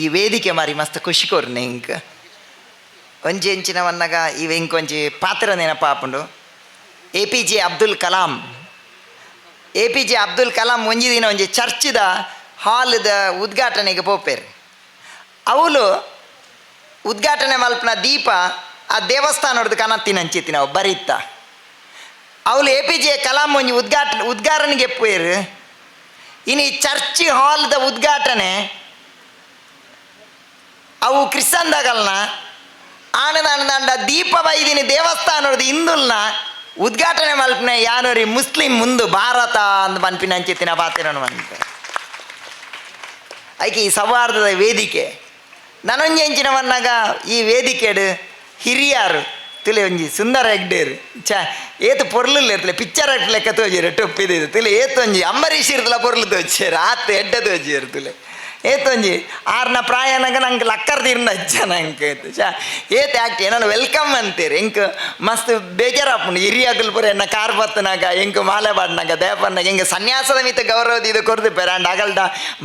ಈ ವೇದಿಕೆ ಮಾರಿ ಮಸ್ತ್ ಖುಷಿ ಕೊರ್ನೆ ಇಂಕ್ ಒಂಜಿ ಎಂಚಿನ ವನ್ನಗ ಇವ ಇಂಕೊಂಜಿ ಪಾತ್ರ ನೆನಪಾಪುಂಡು A P J Abdul Kalam. A P J Abdul Kalam ಒಂಜಿ ದಿನ ಒಂಜಿ ಚರ್ಚ್ದ ಹಾಲ್ದ ಉದ್ಘಾಟನೆಗೆ ಪೋಪೇರು. ಅವಳು ಉದ್ಘಾಟನೆ ಮಲ್ಪನ ದೀಪ ಆ ದೇವಸ್ಥಾನದ ಕನತ್ತಿನ ಹಂಚಿತಿ ಅವು ಬರಿತ್ತ. ಅವಳು ಎ ಪಿ ಜೆ ಕಲಾಂ ಒಂಜಿ ಉದ್ಘಾಟನೆ ಉದ್ಘಾಟನೆಗೆ ಪೋಯರು ಇನ್ನು ಈ ಚರ್ಚ್ ಹಾಲ್ದ ಉದ್ಘಾಟನೆ ಅವು ಕ್ರಿಶ್ಚನ್ದಾಗಲ್ನ ಆನಂದ ದೀಪ ದೀಪವೈದಿನಿ ದೇವಸ್ಥಾನದ ಹಿಂದುಲ್ನ ಉದ್ಘಾಟನೆ ಮಲ್ಪನೆ ಯಾನೋರಿ ಮುಸ್ಲಿಂ ಮುಂದು ಭಾರತ ಅಂದ್ ಮನ್ಪಿನ ಅಂಚಿತ್ತಿನ ಪಾತಿರನು ಅಂತ ಐಕೆ ಈ ಸೌಹಾರ್ದದ ವೇದಿಕೆ. ನನೊಂಜಿ ಎಂಚಿನ ವನ್ನಾಗ ಈ ವೇದಿಕೆಡು ಹಿರಿಯಾರು ತಿಳಿ ಒಂಜಿ ಸುಂದರ ಹೆಗ್ಡೇರು ಚ ಏತು ಪೊರ್ಲು ಇರ್ತಲೆ ಪಿಕ್ಚರ್ ಅಟ್ ಲೆಕ್ಕ ತೋಜಿರು ಟೊಪ್ಪಿದ್ದು ತಿಳಿ ಏತೊಂಜಿ ಅಂಬರೀಷ್ ಇರ್ತಲ ಪೊರ್ಲು ತೋಜೇರು, ಆತ ಎಡ್ಡ ತೋಜಿರು ತಿಳಿ ಏತೊಂಜಿ ಆರ್ನ ಪ್ರಾಯನಗ ನಂಗೆ ಲಕ್ಕರ್ ತೀರ್ನ ಅಜ್ಜ ನಂಗೆ ಶಾ ಏತ್ ಆಕ್ಟಿ ನಾನು ವೆಲ್ಕಮ್ ಅಂತೀರಿ? ಎಂಕ್ ಮಸ್ತ್ ಬೇಜಾರಾಪುಂಡು ಹಿರಿಯಾಗಲ್ ಪುರ ಎನ್ನ ಕಾರ್ ಬತ್ತನಾಗ ಎಂಕ್ ಮಾಲೆ ಪಾಡ್ನಾಗ ದೇಪನ್ನಾಗ ಹಿಂಗೆ ಸನ್ಯಾಸದ ಮಿತ ಗೌರವದ ಇದು ಕೊರ್ದು ಪೆರಾಂಡ್ ಅಗಲ್ಡ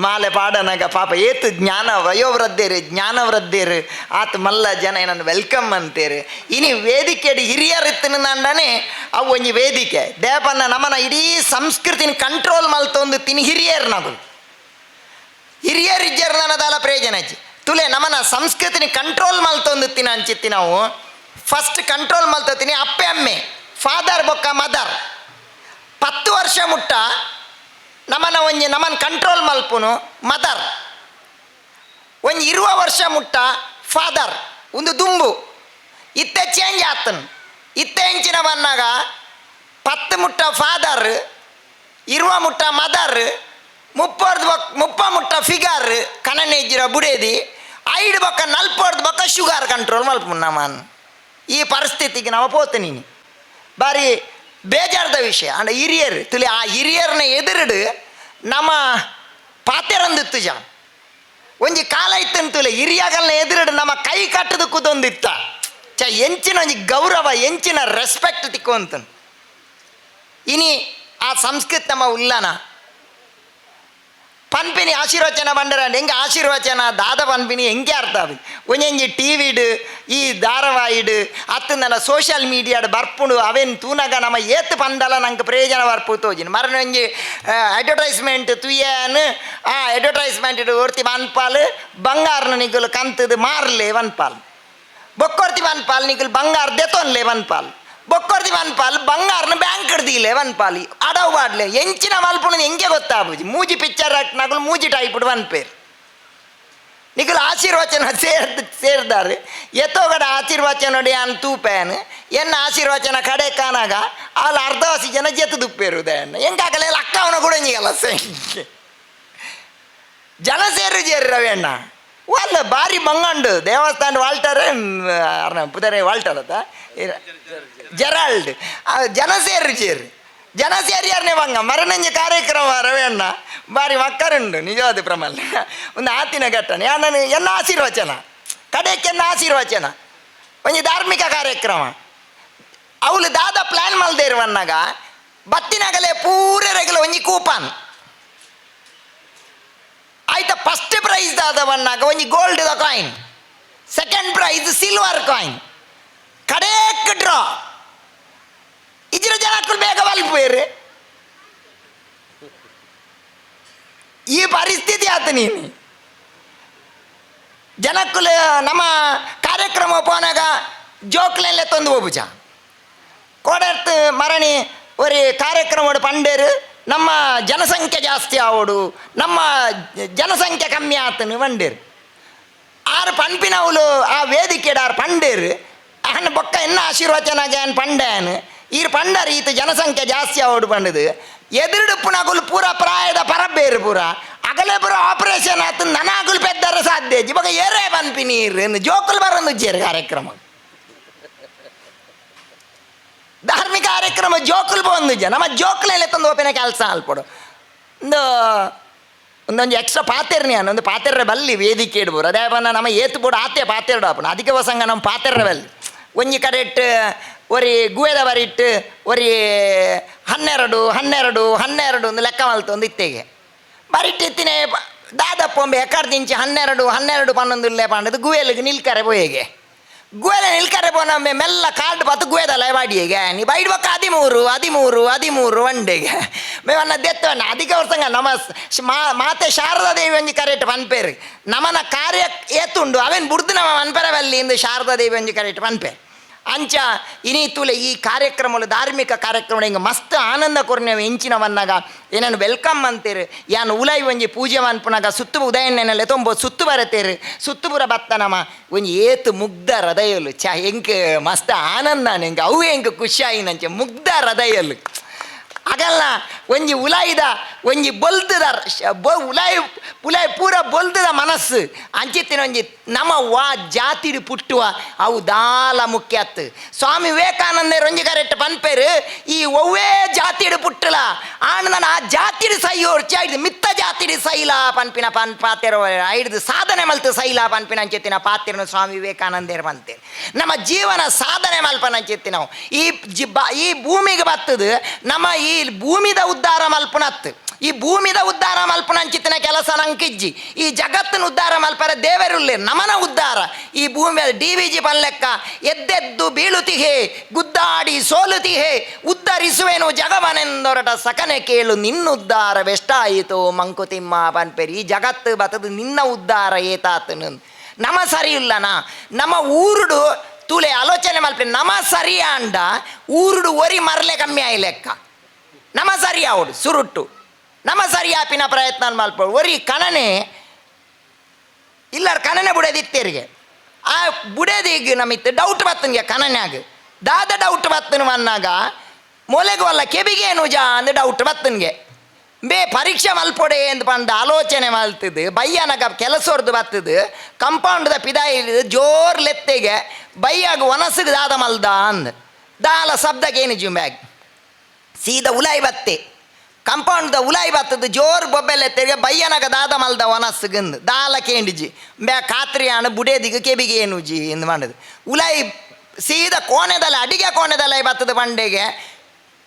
ಮಾಲೆ ಪಾಡನಾಗ ಪಾಪ ಏತು ಜ್ಞಾನ ವಯೋವೃದ್ಧೇರು, ಜ್ಞಾನವೃದ್ಧೇರು, ಆತ ಮಲ್ಲ ಜನ ಏನನ್ನು ವೆಲ್ಕಮ್ ಅಂತೀರಿ? ಇನಿ ವೇದಿಕೆ ಹಿರಿಯರಿತ್ತಿನ ನಂಡನೆ, ಅವು ಒಂಜಿ ವೇದಿಕೆ. ದೇಪನ್ನ ನಮ್ಮನ ಇಡೀ ಸಂಸ್ಕೃತಿನ ಕಂಟ್ರೋಲ್ ಮಲ್ತೊಂದು ತಿನಿ ಹಿರಿಯರು ಹಿರಿಯರಿಜ್ಜರ್ ನನದಾಲ ಪ್ರಯೋಜನ ಅಜ್ಜಿ ತುಲೆ ನಮ್ಮನ ಸಂಸ್ಕೃತಿನ ಕಂಟ್ರೋಲ್ ಮಲ್ತೊಂದು ತಿನ ಅಂಚಿತ್ತಿ ನಾವು. ಫಸ್ಟ್ ಕಂಟ್ರೋಲ್ ಮಲ್ತತೀನಿ ಅಪ್ಪೆ, ಅಮ್ಮೆ ಫಾದರ್ ಬೊಕ್ಕ ಮದರ್ ಪತ್ತು ವರ್ಷ ಮುಟ್ಟ ನಮ್ಮನ ಒಂಜಿ, ನಮ್ಮನ್ ಕಂಟ್ರೋಲ್ ಮಲ್ಪುನು ಮದರ್ ಒಂಜಿ ಇರುವ ವರ್ಷ ಮುಟ್ಟ ಫಾದರ್ ಒಂದು ದುಂಬು. ಇತ್ತೆ ಚೇಂಜ್ ಆತನು. ಇತ್ತೆ ಹೆಂಚಿನ ಬನ್ನಾಗ ಪತ್ತು ಮುಟ್ಟ ಫಾದರ್ ಇರುವ ಮುಟ್ಟ ಮದರ್ ಮುಪ್ಪರ್ದು ಬಕ್ ಮುಪ್ಪ ಮುಟ್ಟ ಫಿಗರ್ ಕನನೆಜ್ಜಿರ ಬುಡೇದಿ, ಐದು ಬೊಕ್ಕ ನಲ್ಪರ್ದು ಬೊಕ್ಕ ಶುಗರ್ ಕಂಟ್ರೋಲ್ ಮಲ್ಪುನ್ನ ಮಾನ್. ಈ ಪರಿಸ್ಥಿತಿಗೆ ನಾವು ಪೋತೆ ನೀನು ಬಾರಿ ಬೇಜಾರ್ದ ವಿಷಯ. ಅಂಡ ಹಿರಿಯರು ತುಲಿ ಆ ಹಿರಿಯರನ್ನ ಎದುರಿಡು ನಮ್ಮ ಪಾತೆರಂದಿತ್ತು ಜಾ. ಒಂಜಿ ಕಾಲ ಇತ್ತಂತುಲೆ ಹಿರಿಯಾಗಲ್ನ ಎದುರಿಡು ನಮ್ಮ ಕೈ ಕಟ್ಟದು ಕುದೊಂದಿತ್ತ. ಚ, ಎಂಚಿನ ಒಂಜಿ ಗೌರವ, ಎಂಚಿನ ರೆಸ್ಪೆಕ್ಟ್ ತಿಕ್ಕೊಂತನು ಇನಿ ಆ ಸಂಸ್ಕೃತಿ ನಮ್ಮ ಉಲ್ಲನ ಪನ್ಪಿನಿ ಆಶೀರ್ವಚನ ಬಂಡರ ಹೆಂಗೆ ಆಶೀರ್ವಚನ ದಾದ ಪನ್ಪಿನಿ ಹೆಂಗೆ ಅರ್ಥ ಆಗಿ ಒಂಜೊಂಜಿ ಟಿ ವಿಡು ಈ ಧಾರಾವಾಹಿಡು ಅತ್ತು ನನ್ನ ಸೋಷಿಯಲ್ ಮೀಡಿಯಾಡ್ ಬರ್ಪುಂಡು ಅವೇನು ತೂನಗ ನಮ್ಮ ಏತ್ ಪಂದಲ ನಂಗೆ ಪ್ರಯೋಜನ ಬರ್ಪು ತೋಜಿನ ಮರಣ ಒಂಜಿ ಅಡ್ವರ್ಟೈಸ್ಮೆಂಟ್ ತುಯ್ಯನ್ ಆ ಅಡ್ವರ್ಟೈಸ್ಮೆಂಟ್ ಒರ್ತಿ ಮನ್ಪಾಲ್ ಬಂಗಾರನ ನಿಗುಲು ಕಂತದು ಮಾರ್ಲೆ ವನ್ಪಾಲ್ ಬೊಕ್ಕೊರ್ತಿ ವನ್ಪಾಲ್ ನಿಗುಲು ಬಂಗಾರ ದೆತೊನ್ಲೆ ವನ್ಪಾಲ್ ಬೊಕ್ಕೊರ್ತಿ ವನ್ಪಾಲ್, ಬಂಗಾರನ ಬ್ಯಾಂಕ್ ಹಿಡ್ದಿಲೆ ವನ್ಪಾಲಿ. ಅಡವು ಬಾಡ್ಲೆ, ಎಂಚಿನ ಮಲ್ಪುಣ ಹೆಂಗೆ ಗೊತ್ತಾಬುಜಿ ಮೂಜಿ ಪಿಕ್ಚರ್ ನಗುಲು ಮೂಜಿ ಟೈಪ್ಡ್ ವನ್ ಪೇರ್ ನಿಗುಲು ಆಶೀರ್ವಚನ ಸೇರ್ ಸೇರ್ದಾರೆ ಎತ್ತೋಗಡ ಆಶೀರ್ವಚನ ಅನ್ ತೂಪೇನ್ ಎನ್ನ ಆಶೀರ್ವಚನ ಕಡೆ ಕಾನಾಗ ಅಲ್ಲಿ ಅರ್ಧವಾಸಿ ಜನ ಜೆತ್ತು ದುಪ್ಪೇರು ದಯನ್ನ ಹೆಂಗಾಗಲ್ಲ ಅಕ್ಕವನ ಕೂಡ ಹಿಂಗೆಲ್ಲ ಜನ ಸೇರು ಜೇರಿ ರವಿಯಣ್ಣ. ಒಲ್ಲ ಬಾರಿ ಮಂಗಂಡು ದೇವಸ್ಥಾನ ವಾಲ್ಟರ್ ಪುದರೆ ವಾಲ್ಟರ್ ಅತ್ತ ಜೆರಾಲ್ಡ್. ಆ, ಜನ ಸೇರಿ ಚೇರಿ ಜನ ಸೇರಿಯಾರನೇ ಬಂಗ? ಮರಣಂಜ ಕಾರ್ಯಕ್ರಮ ರವಿಯಣ್ಣ ಬಾರಿ ಮಕ್ಕರುಂಡು ನಿಜವಾದ ಪ್ರಮಲ್ಲ ಒಂದು ಆತಿನ ಘಟನೆ. ನಾನು ಎನ್ನ ಆಶೀರ್ವಚನ? ಕಡೆಕ್ಕೆ ಎನ್ನ ಆಶೀರ್ವಚನ? ಒಂದು ಧಾರ್ಮಿಕ ಕಾರ್ಯಕ್ರಮ. ಅವಳು ದಾದ ಪ್ಲ್ಯಾನ್ ಮಲ್ದೇ ಇರುವನ್ನಾಗ ಬತ್ತಿನಾಗಲೇ ಪೂರ ರೆಗಲ ಒಂಜಿ ಕೂಪನ್. ಆಯ್ತಾ ಫಸ್ಟ್ ಪ್ರೈಸ್ ದಾದವನ್ನಾಗ ಒಂಜಿ the coin second prize silver coin ಕಡೇಕ್ draw ಇದ್ರ ಜನಕ್ಕೂ ಬೇಗ ಬೇರೆ. ಈ ಪರಿಸ್ಥಿತಿ ಆತ ನೀನು. ಜನಕ್ಕುಲ ನಮ್ಮ ಕಾರ್ಯಕ್ರಮ ಪೋನಾಗ ಜೋಕ್ಲೆಲ್ಲ ತಂದು ಹೋಗುಜ ಕೋಡರ್ತ್ ಮರಣಿ ಒರಿ ಕಾರ್ಯಕ್ರಮ ಪಂಡೇರು, ನಮ್ಮ ಜನಸಂಖ್ಯೆ ಜಾಸ್ತಿ ಆವಡು, ನಮ್ಮ ಜನಸಂಖ್ಯೆ ಕಮ್ಮಿ ಆತನು ಪಂಡೇರು. ಆರು ಪಂಪಿನವಳು ಆ ವೇದಿಕೆಡ ಆರು ಪಂಡೇರು, ಅಹನ್ ಬೊಕ್ಕ ಎನ್ನ ಆಶೀರ್ವಚನಾಗ ಏನು ಈರು ಪಂಡರ್ ಈತ ಜನಸಂಖ್ಯೆ ಜಾಸ್ತಿ ಆವಡು ಪಂಡದು ಎದುರುಡು ಪುನಗುಲು ಪೂರ ಪ್ರಾಯದ ಪರಬೇರು ಪೂರ ಅಗಲೇ ಪೂರ ಆಪರೇಷನ್ ಆತು ನನಗುಲು ಪೆದ್ದರ ಸಾಧ್ಯ ಇವಾಗ ಏರೇ ಪನ್ಪಿ ನೀರು ಜೋಕುಲು ಬರೋದು ಜೇರು ಕಾರ್ಯಕ್ರಮ ಧಾರ್ಮಿಕ ಕಾರ್ಯಕ್ರಮ ಜೋಕುಲು ಬಂದು ಜನ ನಮ್ಮ ಜೋಕುಲೆಲ್ಲ ತಂದು ಓಪೆನ ಕೆಲಸ ಅಲ್ಪಡು ಒಂದು ಒಂದೊಂದು ಎಕ್ಸ್ಟ್ರಾ ಪಾತೆರ್ನಿ ಅನ್ನ ಒಂದು ಪಾತೆರ್ರೆ ಬಲ್ಲಿ ವೇದಿಕೆ ಇಡ್ಬೋದು ಅದೇ ಬನ್ನ ನಮ್ಮ ಏತು ಬೋಡು ಆತೆ ಪಾತೆರ್ಡು ಆಪಣ ಅದಕ್ಕೆ ವಸಂಗ ನಮ್ಮ ಪಾತೆರ್ರೆ ಬಲ್ಲಿ ಒಂಜಿ ಕಡೆ ಒರಿ ಗುವೆದ ಬರಿಟ್ಟು, ಒರಿ ಹನ್ನೆರಡು ಹನ್ನೆರಡು ಹನ್ನೆರಡು ಒಂದು ಲೆಕ್ಕ ಮಲ್ತು ಒಂದು ಇತ್ತೆಗೆ. ಬರಿಟ್ಟು ಎತ್ತಿನೇ ದಾದಪ್ಪೊಂಬೆ ಎಕರ್ದಿಂಚಿ ಹನ್ನೆರಡು ಹನ್ನೆರಡು ಪನ್ನೊಂದು ಇಲ್ಲೇ ಪಂಡದು ಗುವೆಲಿಗೆ ನಿಲ್ಕರೆ ಪೋಯೆಗೆ. ಗುವೆಲ ನಿಲ್ಕರೆ ಪೋನೊಮ್ಮೆ ಮೆಲ್ಲ ಕಾರ್ಡ್ ಬತ್ತು ಗುವೆದಲ್ಲ ಬಾಡಿಯೆಗೆ ನೀ ಬೈಡ್ಬೇಕು ಹದಿಮೂರು ಹದಿಮೂರು ಹದಿಮೂರು ಒಂಡೆಗೆ. ಮೇವನ್ನ ದೆತ್ತವಣ್ಣ ಅದಕ್ಕೆ ಅವ್ರ ನಮಸ್ ಮಾ, ಮಾತೆ ಶಾರದಾ ದೇವಿ ಒಂಜಿ ಕರೆಟ್ ಪನ್ಪೇರು. ನಮನ ಕಾರ್ಯ ಏತುಂಡು, ಅವೇನು ಬುಡ್ದು ನಮ್ಮ ಮನ್ಪೆರವಲ್ಲಿ ಇಂದು ಶಾರದಾ ದೇವಿ ಒಂಜಿ ಕರೆಟ್ ಪನ್ಪೇರು. ಅಂಚ ಇನೀತುಲೆ ಈ ಕಾರ್ಯಕ್ರಮಗಳು ಧಾರ್ಮಿಕ ಕಾರ್ಯಕ್ರಮ ಹಿಂಗೆ ಮಸ್ತ್ ಆನಂದ ಕೊರ್ನೆವು ಎಂಚಿನ ವನ್ನಾಗ ಏನನ್ನು ವೆಲ್ಕಮ್ ಅಂತೀರಿ? ಯಾನು ಉಲೈ ಒಂಜಿ ಪೂಜೆ ಮನ್ಪುನಾಗ ಸುತ್ತು ಉದಯನೆಲ್ಲ ತೊಂಬ ಸುತ್ತು ಬರತೇರು ಸುತ್ತು ಪುರ ಬತ್ತನಮ. ಒಂಜಿ ಏತು ಮುಗ್ಧ ಹೃದಯಲು. ಚ, ಹೆಂಗೆ ಮಸ್ತ್ ಆನಂದ ಹೆಂಗೆ ಅವು ಹೆಂಗೆ ಖುಷಿಯಾಯಿನಂಚೆ ಮುಗ್ಧ ಹೃದಯಲು. ಆಗಲ್ಲ. ಒಂಜಿ ಉಲಾಯಿದ, ಒಂಜಿ ಬೊಲ್ತದ ಬೊ, ಉಲಾಯಿ ಉಲಾಯಿ ಪೂರ ಬೊಲ್ತದ ಮನಸ್ಸು. ಅಂಚಿತ್ತಿನ ಒಂಜಿ ನಮ ವಾ ಜಾತಿಡು ಪುಟ್ಟುವ, ಅವು ದಾಲ ಮುಖ್ಯ ಅತ್ತು. ಸ್ವಾಮಿ ವಿವೇಕಾನಂದ ಒಂಜಿ ಕರೆಕ್ಟ್ ಪನ್ಪೇರು, ಈ ಒವ್ವೇ ಜಾತಿಡು ಪುಟ್ಟಲ ಆಂಡ್ ಆ ಜಾತಿಡು ಸೈ ಆಯ್ದು ಮಿತ್ತ ಜಾತಿಡು ಸೈಲ ಪನ್ಪಿನ ಪನ್ ಪಾತೆರ ಆಯ್ದು ಸಾಧನೆ ಮಲ್ತು ಸೈಲ ಪನ್ಪಿನ ಅಂಚೆತ್ತಿನ ಪಾತೆರನು ಸ್ವಾಮಿ ವಿವೇಕಾನಂದರ್ ಪಂತೇರು ನಮ್ಮ ಜೀವನ ಸಾಧನೆ ಮಲ್ಪನ ಅಂಚೆತ್ತಿ ನಾವು ಈ ಜಿ ಈ ಭೂಮಿಗೆ ಬತ್ತದು, ನಮ್ಮ ಈ ಭೂಮಿದ ಉದ್ಧಾರ ಮಲ್ಪನತ್. ಈ ಭೂಮಿದ ಉದ್ಧಾರ ಮಲ್ಪನ ಅಂಚಿತ್ತಿನ ಕೆಲಸ ನಂಕಿಜ್ಜಿ. ಈ ಜಗತ್ತಿನ ಉದ್ಧಾರ ಮಲ್ಪರ ದೇವರುಲ್ಲೇ, ನಮನ ಉದ್ಧಾರ. ಈ ಭೂಮಿ ಡಿ ವಿ ಜಿ ಪಲ್ಲೆಕ್ಕ ಎದ್ದೆದ್ದು ಬೀಳುತಿಹೆ, ಗುದ್ದಾಡಿ ಸೋಲುತಿಹೆ, ಉದ್ಧರಿಸುವೆನು ಜಗವನೆಂದೊರಟ ಸಕನೆ ಕೇಳು ನಿನ್ನುದ್ಧಾರವೆಷ್ಟಾಯಿತು ಮಂಕುತಿಮ್ಮ ಪನ್ಪೆರಿ, ಈ ಜಗತ್ತು ಬತದು ನಿನ್ನ ಉದ್ಧಾರ ಏತಾತನು. ನಮ ಸರಿ ಇಲ್ಲನಾ ನಮ್ಮ ಊರುಡು ತುಳೆ ಆಲೋಚನೆ ಮಲ್ಪೆ ನಮ ಸರಿ ಅಂಡ ಊರುಡು ಒರಿ ಮರಲೆ ಕಮ್ಮಿ ಆಯಿ ನಮ ಅವಡು ಸುರುಟ್ಟು. ಸರಿ ಆಪಿನ ಪ್ರಯತ್ನ ಮಲ್ಪ ಒರಿ ಕಣನೆ. ಇಲ್ಲಾರ ಕಣನೆ ಬುಡದಿತ್ತೇರಿಗೆ. ಆ ಬುಡದಿಗೆ ನಮಿತ್ತು ಡೌಟ್ ಬತ್ತನ್ಗೆ ಕಣನ್ಯಾಗ. ದಾದ ಡೌಟ್ ಬತ್ತನು ಅನ್ನಾಗ, ಮೊಲೆಗೆ ವಲ್ಲ ಕೆಬಿಗೇನು ಜಾ ಅಂದ್ ಡೌಟ್ ಬತ್ತನ್ಗೆ. ಬೇ ಪರೀಕ್ಷೆ ಮಲ್ಪೊಡೆ ಎಂದು ಪಂಡ ಆಲೋಚನೆ ಮಲ್ತದು ಬಯ್ಯನಗ ಕೆಲಸವ್ರದ್ದು ಬತ್ತದು ಕಂಪೌಂಡ್ದ ಪಿದಾಯಿ ಜೋರ್ ಲೆತ್ತೆಗೆ, ಬೈಯಾಗ ಒನಸಿಗೆ ದಾದ ಮಲ್ದ ಅಂದ್. ದಾಲ ಶಬ್ದಕ್ಕೆ ಜು ಬ್ಯಾಗ್ ಸೀದಾ ಉಲಾಯಿ ಬತ್ತೆ ಕಂಪೌಂಡ್ದ ಉಲಾಯಿ ಬತ್ತದು ಜೋರ್ ಬೊಬ್ಬೆಲ್ಲ ತೆರಿಗೆ ಬಯ್ಯನಗ ದಾದ ಮಲ್ದ ಒನಸ್ಗಂದು ದಾಲ ಕೇಂಡಿಜಿ ಬ್ಯಾ ಖಾತ್ರಿ ಆಣ ಬುಡೇದಿಗೆ ಕೆಬಿಗೆ ಏನು ಜಿ ಎಂದು ಮಾಡೋದು ಉಲಾಯಿ ಸೀದಾ ಕೋಣೆದಲ್ಲಿ ಅಡಿಗೆ ಕೋಣೆದಲ್ಲಿ ಬತ್ತದ ಬಂಡೆಗೆ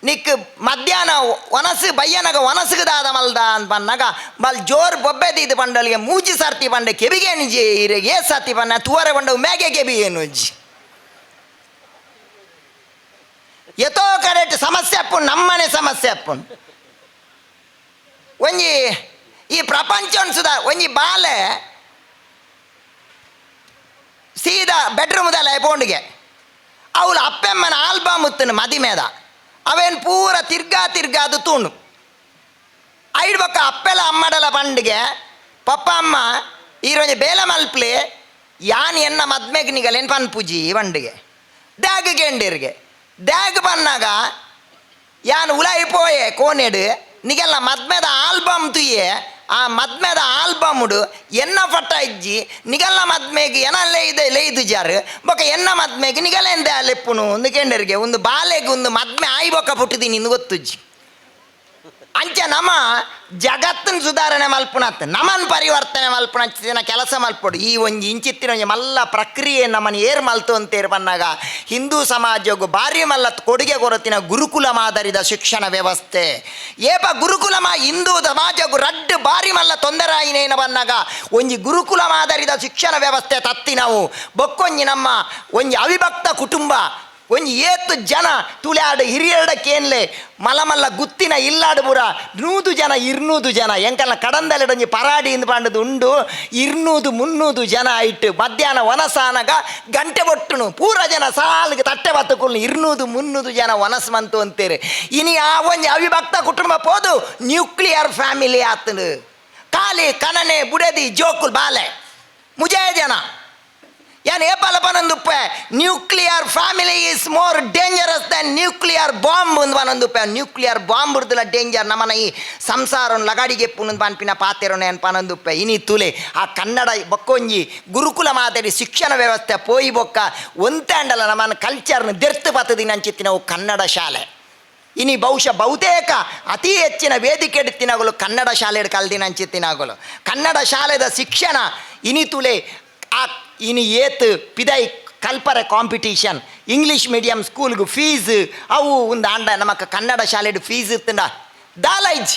ನಿಕ್ ಮಧ್ಯಾಹ್ನ ಒನಸು ಬಯ್ಯನಗ ಒನಸುಗೆ ದಾದ ಮಲ್ದ ಅಂತ ಬಂದಾಗ ಮಲ್ ಜೋರ್ ಬೊಬ್ಬೆದಿ ಇದು ಬಂಡಲಿಗೆ ಮೂಜಿ ಸರ್ತಿ ಬಂಡೆ ಕೆಬಿಗೆ ನಿಜಿ ಇರೆಗೆ ಏ ಸರ್ತಿ ಬಣ್ಣ ತುವರೆ ಬಂಡ ಮ್ಯಾಗೆ ಕೆಬಿ ಏನು ಜಿ ಎತೋ ಕರೆಕ್ಟ್ ಸಮಸ್ಯೆ ಅಪ್ಪು ನಮ್ಮನೆ ಸಮಸ್ಯೆ ಅಪ್ಪು ಒಂಜಿ ಈ ಪ್ರಪಂಚ ಅನ್ಸುದ ಒಂಜಿ ಬಾಲೆ ಸೀದಾ ಬೆಡ್ರೂಮ್ದಲ್ಲ ಐಪೋಂಡಿಗೆ ಅವಳು ಅಪ್ಪೆಮ್ಮನ ಆಲ್ಬಮ್ ಉತ್ತನು ಮದಿಮೇದ ಅವೇನು ಪೂರ ತಿರ್ಗಾ ತಿರ್ಗಾ ಅದು ತೂಣು ಐಡ್ಬಕ್ಕ ಅಪ್ಪೆಲ ಅಮ್ಮಡಲ ಪಂಡಿಗೆ ಪಪ್ಪ ಅಮ್ಮ ಈರೊಂಜಿ ಬೇಲ ಮಲ್ಪ್ಲಿ, ಯಾನ್ ಎನ್ನ ಮದ್ಮೆಗೆ ನಿಗಲೇನು ಪನ್ಪುಜಿ ಬಂಡಿಗೆ. ದ್ಯಾಗ್ ಗೆಂಡಿರ್ಗೆ. ದ್ಯಾಗ್ ಬಂದಾಗ, ಯಾನ್ ಉಲಾಯಿ ಪೋಯೆ ಕೋನೆಡು, ನಿಗೆಲ್ಲ ಮದ್ಮೆದ ಆಲ್ಬಮ್ ತುಯ್ಯೆ ಆ ಮದ್ಮೆದ ಆಲ್ಬಮ್ಡು ಎನ್ನ ಫಟ್ಟ ಇಜ್ಜಿ, ನಿಗಲ್ಲ ಮದ್ಮೆಗೆ ಏನಲ್ಲೇ ಇದೆ ಲೇಯ್ದು ಜಾರು, ಬೊಕ ಎನ್ನ ಮದ್ಮೆಗೆ ನಿಗಲ್ಲ ಎಂದೆ ಲೆಪ್ಪುನು ಒಂದು ಕೆಂಡರಿಗೆ ಒಂದು ಬಾಲೆಗೆ ಒಂದು ಮದ್ಮೆ ಆಯಿ ಬೊಕ್ಕ ಪುಟ್ಟಿದೀನಿ ಇಂದು ಗೊತ್ತುಜ್ಜಿ. ಅಂಚೆ ನಮ, ಜಗತ್ತಿನ ಸುಧಾರಣೆ ಮಲ್ಪುಣತ್, ನಮನ್ ಪರಿವರ್ತನೆ ಮಲ್ಪುಣ ಕೆಲಸ ಮಲ್ಪಡು. ಈ ಒಂಜಿ ಇಂಚಿತ್ತಿನ ಒಂಜಿ ಮಲ್ಲ ಪ್ರಕ್ರಿಯೆ ನಮ್ಮನ್ನು ಏರ್ ಮಲ್ತು ಅಂತೇರು ಬಂದಾಗ ಹಿಂದೂ ಸಮಾಜಗೂ ಭಾರಿ ಮಲ್ಲ ಕೊಡುಗೆ ಕೊರತಿನ ಗುರುಕುಲ ಮಾದರಿದ ಶಿಕ್ಷಣ ವ್ಯವಸ್ಥೆ. ಏಪ ಗುರುಕುಲ ಮಾ ಹಿಂದೂ ಸಮಾಜಗೂ ರಡ್ಡ್ ಬಾರಿ ಮಲ್ಲ ತೊಂದರೆ ಆಯಿನೇನ ಬಂದಾಗ ಒಂಜಿ ಗುರುಕುಲ ಮಾದರಿದ ಶಿಕ್ಷಣ ವ್ಯವಸ್ಥೆ ತತ್ತಿ ನಾವು ಬೊಕ್ಕೊಂಜಿ ನಮ್ಮ ಒಂಜಿ ಅವಿಭಕ್ತ ಕುಟುಂಬ ಒಂಜಿ ಏತ್ತು ಜನ ತುಳ್ಯಾಡು ಹಿರಿಯರ್ಡಕ್ಕೇನ್ಲೆ ಮಲ್ಲ ಮಲ್ಲ ಗುತ್ತಿನ ಇಲ್ಲಾಡು ಪೂರ ನೂದು ಜನ, ಇರ್ನೂದು ಜನ. ಎಂಕಲ್ನ ಕಡಂದಲ್ಲಿಡೊಂಜಿ ಪರಾಡಿ ಇಂದು ಪಾಂಡದು ಉಂಡು, ಇರ್ನೂದು, ಮುನ್ನೂದು ಜನ ಇಟ್ಟು ಮಧ್ಯಾಹ್ನ ವನಸಾನಗ ಗಂಟೆ ಒಟ್ಟುನು ಪೂರ ಜನ ಸಾಲಿಗೆ ತಟ್ಟೆ ಬತ್ತುಕೊಳ್ನು ಇರ್ನೂದು, ಮುನ್ನೂದು ಜನ ವನಸ್ ಮಂತು ಅಂತೇರಿ. ಇನಿ ಆ ಒಂಜಿ ಅವಿಭಕ್ತ ಕುಟುಂಬ ಪೋದು, ನ್ಯೂಕ್ಲಿಯರ್ ಫ್ಯಾಮಿಲಿ ಆತನು ಕಾಲಿ ಕಣನೆ ಬುಡದಿ, ಜೋಕುಲ್, ಬಾಲೆ. ಮುಜೇ ಜನ. ಏನು ಏಪಲ ಪನೊಂದುಪ್ಪೆ nuclear family is more dangerous than nuclear bomb ಒಂದು ಪನೊಂದುಪ್ಪೆ ನ್ಯೂಕ್ಲಿಯರ್ ಬಾಂಬ್ ಇರ್ದಿಲ್ಲ ಡೇಂಜರ್ ನಮ್ಮನ ಈ ಸಂಸಾರ ಲಗಾಡಿಗೆ ಪುನಂದು ಬಾನ್ಪಿನ ಪಾತೆರೊನೆ ಏನು ಪನೊಂದುಪ್ಪೆ ಇನಿ ತುಲೆ, ಆ ಕನ್ನಡ ಬಕ್ಕೊಂಜಿ ಗುರುಕುಲ ಮಾದರಿ ಶಿಕ್ಷಣ ವ್ಯವಸ್ಥೆ ಪೋಯಿ ಬೊಕ್ಕ ಒಂತಂಡಲ ನಮ್ಮನ ಕಲ್ಚರ್ನ ದೆರ್ತು ಬತ್ತದಿನ ಅಂಚಿತ್ತಿನ ಅವು ಕನ್ನಡ ಶಾಲೆ. ಇನಿ ಬಹುಶಃ ಬಹುತೇಕ ಅತಿ ಹೆಚ್ಚಿನ ವೇದಿಕೆ ಎಡುತ್ತಿನಾಗಲು ಕನ್ನಡ ಶಾಲೆ ಕಲ್ದಿನ ಅಂಚಿತ್ತಿನಾಗಲು ಕನ್ನಡ ಶಾಲೆದ ಶಿಕ್ಷಣ, ಇನಿ ತುಲೆ ಆ ಇನಿ ಏತ್ ಪಿದೈ ಕಲ್ಪರೆ ಕಾಂಪಿಟೀಷನ್ ಇಂಗ್ಲೀಷ್ ಮೀಡಿಯಂ ಸ್ಕೂಲ್ಗು ಫೀಸ್ ಅವು ಒಂದು ಆಂಡ ನಮಕ್ ಕನ್ನಡ ಶಾಲೆಡು ಫೀಸ್ ಇತ್ತಂಡ. ದಾಲೈಜ್.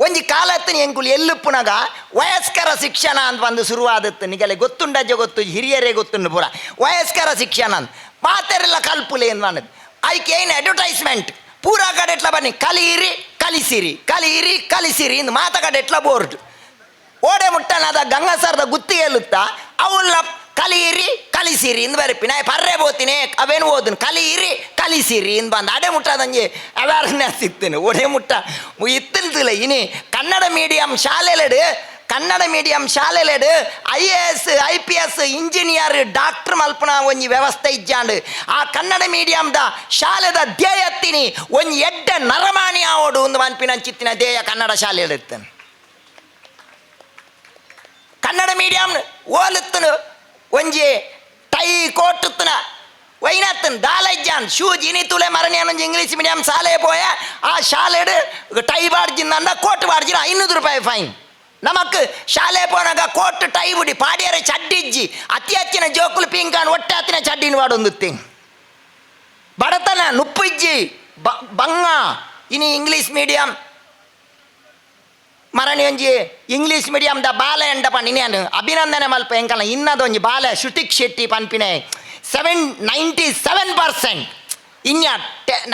ಒಂಜಿ ಕಾಲತ್ತಿನ ಎಂಕುಲು ಎಲ್ಲುಪ್ಪುನಗ ವಯಸ್ಕರ ಶಿಕ್ಷಣ ಅಂತ ಒಂದು ಶುರುವಾದತ್ತು ನಿಗಲೆ ಗೊತ್ತುಂಡಜ್ಜ ಗೊತ್ತು, ಹಿರಿಯರೇ ಗೊತ್ತುಂಡು ಪೂರ. ವಯಸ್ಕರ ಶಿಕ್ಷಣ ಅಂತ ಮಾತೆರೆಲ್ಲ ಕಲ್ಪುಲೆ ಅಂತ ಅದಕ್ಕೆ ಏನು ಅಡ್ವರ್ಟೈಸ್ಮೆಂಟ್ ಪೂರ ಕಡೆ ಎಟ್ಲ ಬನ್ನಿ. ಕಲಿಯಿರಿ ಕಲಿಸಿರಿ ಕಲಿಯಿರಿ ಕಲಿಸಿರಿ ಇಂದು ಮಾತ ಕಡೆ ಎಟ್ಲ ಬೋರ್ಡ್. ಓಡೆ ಮುಟ್ಟನದ ಗಂಗಸರದ ಗುತ್ತಿಗೆ ಎಲ್ಲುತ್ತಾ ಅವಳ ಕಲಿಯಿರಿ, ಕಲಿಸಿರಿ ಇಂದು ಬರಪಿ ನಾ ಪರ್ರೆ ಬೋತೀನಿ, ಅವೇನು ಓದನು? ಕಲಿಯಿರಿ, ಕಲಿಸಿರಿ ಇಂದು ಬಂದು. ಅಡೆ ಮುಟ್ಟದಂಗೆ ಅವೇರ್ನೆಸ್ ಇತ್ತೇನೆ ಒಡೆ ಮುಟ್ಟ ಇತ್ತಿಲ್ತಿಲ್ಲ ಇನಿ ಕನ್ನಡ ಮೀಡಿಯಂ ಶಾಲೆಲೆಡು, Kannada medium ಶಾಲೆಲೆಡು, I A S, I P S, engineer, doctor ಮಲ್ಪನ ಒಂಜಿ ವ್ಯವಸ್ಥೆ ಇಜ್ಜಾಂಡು. ಆ ಕನ್ನಡ ಮೀಡಿಯಂದ ಶಾಲೆದ ಧ್ಯೇಯತ್ತಿನಿ ಒಂಜಿ ಎಡ್ಡ ನರಮಾಣಿ ಆವೋಡು ಒಂದು ಮನ್ಪಿನ ಚಿತ್ತಿನ ಧ್ಯೇಯ ಕನ್ನಡ ಶಾಲೆಯಲ್ಲಿ ಇರ್ತೇನೆ ಕನ್ನಡ ಮೀಡಿಯಂ ಓಲುತ್ತನು ಒಂಜಿ ಟೈ ಕೋಟುತ್ತನ ವೈನತ್ತನ್ ದಾಲಜ್ಜಾನ್ ಶೂ ಜಿನಿ ತುಲೆ ಮರಣಿ ಅನ್ನೊಂದು ಇಂಗ್ಲೀಷ್ ಮೀಡಿಯಂ ಶಾಲೆ ಪೋಯ ಆ ಶಾಲೆಡು ಟೈ ಬಾಡ್ಜಿಂದ ಕೋಟ್ ಬಾಡ್ಜಿನ ಐನೂರು ರೂಪಾಯಿ ಫೈನ್ ನಮಕ್ ಶಾಲೆ ಪೋನಾಗ ಕೋಟ್ ಟೈ ಬುಡಿ ಪಾಡಿಯರೆ ಚಡ್ಡಿಜ್ಜಿ ಅತಿ ಹೆಚ್ಚಿನ ಜೋಕುಲು ಪಿಂಕಾನ್ ಒಟ್ಟೆ ಹತ್ತಿನ ಚಡ್ಡಿನ ವಾಡೊಂದುತ್ತೆ ಬಡತನ ನುಪ್ಪಿಜ್ಜಿ ಬ ಬಂಗ ಇನಿ ಇಂಗ್ಲೀಷ್ ಮೀಡಿಯಂ ಮರಣಿ ಒಂಜಿ ಇಂಗ್ಲೀಷ್ ಮೀಡಿಯಂದ ಬಾಲೆ ಎಂಡ ಪಂಡಿನೇನು ಅಭಿನಂದನೆ ಮಲ್ಪ ಎಂಕಲ್ಲ ಇನ್ನದೊಂಜಿ ಬಾಲೆ ಶ್ರುತಿಕ್ ಶೆಟ್ಟಿ ಪನ್ಪಿನೆ. ಸೆವೆನ್ ನೈಂಟಿ ಸೆವೆನ್ ಪರ್ಸೆಂಟ್ ಇನ್ಯ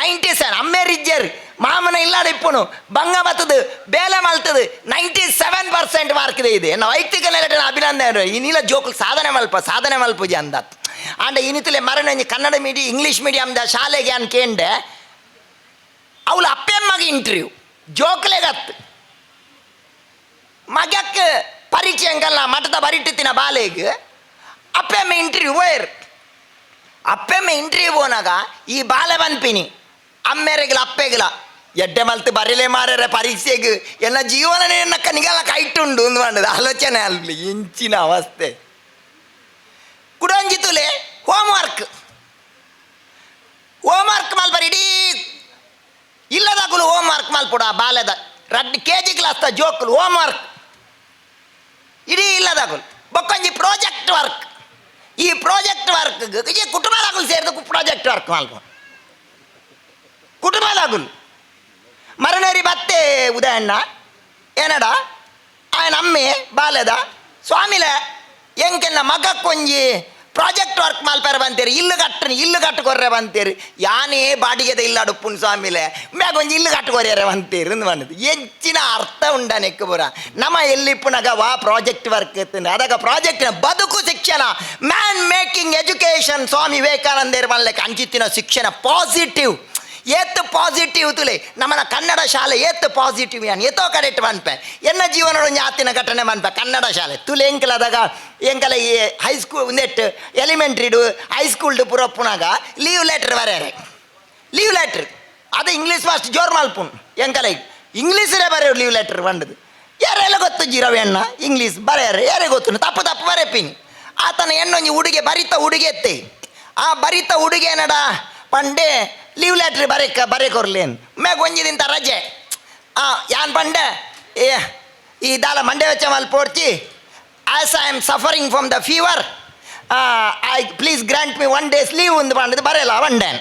ನೈಂಟಿ ಸೆವೆನ್ ಅಮ್ಮೇರಿಜ್ಜರ್, ಮಾಮನ ಇಲ್ಲಾಡ ಇಪ್ಪುನು. ಬಂಗ ಬತ್ತದು, ಬೇಲೆ ಮಲ್ತದು ನೈಂಟಿ ಸೆವೆನ್ ಪರ್ಸೆಂಟ್ ಮಾರ್ಕ್ ಇದೆ. ನಾವು ವೈಯಕ್ತಿಕ ನೆಲೆಟಿನ ಅಭಿನಂದನೆ. ಇನ್ನಿಲ್ಲ ಜೋಕುಲು ಸಾಧನೆ ಮಲ್ಪ, ಸಾಧನೆ ಮಲ್ಪುಜಿ ಅಂದತ್. ಆಂಡ ಇನಿತಲೆ ಮರಣ ಕನ್ನಡ ಮೀಡಿಯಂ ಇಂಗ್ಲೀಷ್ ಮೀಡಿಯಂದ ಶಾಲೆಗೆ ಅನ್ಕೇಂಡೆ. ಅವಳು ಅಪ್ಪೆಮ್ಮಗೆ ಇಂಟರ್ವ್ಯೂ ಜೋಕ್ಲೆಗತ್ತು ಮಗಕ್ಕೆ ಪರೀಕ್ಷೆ ಅಂಕಲ್ಲ ಮಠದ ಬರಿಟ್ಟಿತ್ತಿನ ಬಾಲೆಗೆ. ಅಪ್ಪೆಮ್ಮ ಇಂಟರ್ವ್ಯೂ ಹೋಯರ್. ಅಪ್ಪೆಮ್ಮ ಇಂಟರ್ವ್ಯೂ ಹೋನಾಗ ಈ ಬಾಲೆ ಬನ್ಪಿನಿ ಅಮ್ಮೆರೆಗಿಲ, ಅಪ್ಪೆಗಿಲ. ಎಡ್ಡೆ ಮಲ್ತು ಬರಿಲೇ ಮಾರ್ಯಾರೆ ಪರೀಕ್ಷೆಗೆ. ಎನ್ನ ಜೀವನನೇ ಎನ್ನಕ್ಕ ನಿಗಲ ಕೈಟುಂಡು ಒಂದು ಆಲೋಚನೆ ಅಲ್ಲಿ ಇಂಚಿನ ಅವಸ್ಥೆ. ಕುಡಂಜಿತುಲೆ ಹೋಮ್ ವರ್ಕ್ ಹೋಮ್ ವರ್ಕ್ ಮಲ್ಪರಿ ಇಡೀ ಇಲ್ಲದಾಗಲು ಹೋಮ್ ವರ್ಕ್ ಮಲ್ಪುಡ ಬಾಲ್ಯದ. ರಡ್ ಕೆ ಜಿ ಕ್ಲಾಸ್ದ ಜೋಕುಲು ಹೋಮ್ ವರ್ಕ್ ಇಡೀ ಇಲ್ಲದಾಗಲು ಬೊಕ್ಕೊಂಜಿ ಪ್ರಾಜೆಕ್ಟ್ ವರ್ಕ್ ಈ ಪ್ರಾಜೆಕ್ಟ್ ವರ್ಕ್ ಈ ಕುಟುಂಬದಾಗಲು ಸೇರಿದ ಪ್ರಾಜೆಕ್ಟ್ ವರ್ಕ್ ಮಲ್ಪ ಕುಟುಂಬದಾಗಲು ಮರನೇರಿ ಬತ್ತೆ ಉದಯಣ್ಣ ಏನಡ ಆಯನ ಅಮ್ಮೆ ಬಾಲ್ಯದ ಸ್ವಾಮಿಲ ಎಂಕೆಲ್ಲ ಮಗ ಕೊಂಜಿ ಪ್ರಾಜೆಕ್ಟ್ ವರ್ಕ್ ಮಲ್ಪೆರ ಬಂತೇರಿ ಇಲ್ಲು ಕಟ್ಟನಿ ಇಲ್ಲು ಕಟ್ಟುಕೊರ್ರೆ ಬಂತೇರಿ ಯಾನೇ ಬಾಡಿಗೆದ ಇಲ್ಲ ಅಡುಪ್ಪುನ್ ಸ್ವಾಮಿಲೆ ಮ್ಯಾಗ ಒಂಜಿ ಇಲ್ಲು ಕಟ್ಟುಕೊರ್ಯಾರೆ ಬಂತೇರಿ ಅಂದ್ ಬಂದದ್ದು ಹೆಚ್ಚಿನ ಅರ್ಥ ಉಂಡ ನೆಕ್ಕುಬುರ ನಮ್ಮ ಎಲ್ಲಿಪ್ಪುನಗ ವಾ ಪ್ರಾಜೆಕ್ಟ್ ವರ್ಕ್ ಎತ್ತಂದ್ರೆ ಅದಾಗ ಪ್ರಾಜೆಕ್ಟ್ ಬದುಕು ಶಿಕ್ಷಣ ಮ್ಯಾನ್ ಮೇಕಿಂಗ್ ಎಜುಕೇಶನ್ ಸ್ವಾಮಿ ವಿವೇಕಾನಂದೇರ್ ಮಲ್ಲಕ್ಕೆ ಅಂಚಿತ್ತಿನ ಶಿಕ್ಷಣ ಪಾಸಿಟಿವ್ ಏತ್ ಪಾಸಿಟಿವ್ ತುಲೆ. ನಮ್ಮನ ಕನ್ನಡ ಶಾಲೆ ಏತ್ ಪಾಸಿಟಿವ್ ಯಾನ್. ಎತ್ತೋ ಕರೆಕ್ಟ್ ಮನ್ಪೆ. ಎನ್ನ ಜೀವನದ ಒಂಜಿ ಆತಿನ ಘಟನೆ ಮನ್ಪೆ. ಕನ್ನಡ ಶಾಲೆ. ತುಲೆ ಎಂಕಲದಾಗ, ಎಂಕಲ ಈ ಹೈಸ್ಕೂಲ್ ನೆಟ್ ಎಲಿಮೆಂಟ್ರಿಡು ಹೈಸ್ಕೂಲ್ಡು ಪುರಪ್ಪುನಾಗ ಲೀವ್ ಲೆಟ್ರ್ ಬರೆಯರೆ. ಲೀವ್ ಲೆಟ್ರ್ ಅದು ಇಂಗ್ಲೀಷ್ ಫಸ್ಟ್ ಜೋರ್ ಮಲ್ಪುನ್. ಎಂಕಲ ಇಂಗ್ಲೀಷರೇ ಬರೆಯೋರು ಲೀವ್ ಲೆಟ್ರ್ ಬಂಡದು. ಯಾರೆಲ್ಲ ಗೊತ್ತು ಜೀರವೆ ಅಣ್ಣ? ಇಂಗ್ಲೀಷ್ ಬರೆಯರೆ. ಯಾರೇ ಗೊತ್ತು ತಪ್ಪು ತಪ್ಪು ಬರೆಪಿನಿ. ಆತನ ಹೆಣ್ಣೊಂಜಿ ಉಡುಗೆ, ಬರಿತ ಉಡುಗೆ ಎತ್ತೆ. ಆ ಬರಿತ ಉಡುಗೆನಡ ಏನಡ ಪಂಡೆ ಲೀವ್ ಲೆಟ್ರ್ ಬರೇಕ ಬರೇಕೊರ್ಲೇನ್ ಮ್ಯಾಗ ಒಂಜಿದಿಂತ ರಜೆ. ಆ, ಯಾನ್ ಪಂಡೆ ಏ, ಈ ದಾಲ ಮಂಡೆ ವೆಚ್ಚ ಮಲ್ ಪೋಡ್ಚಿ as I am suffering from the fever I please grant me one days leave ಒಂದು ಬಂಡದು ಬರೆಯಲ್ಲ ಒನ್ ಡೇನ್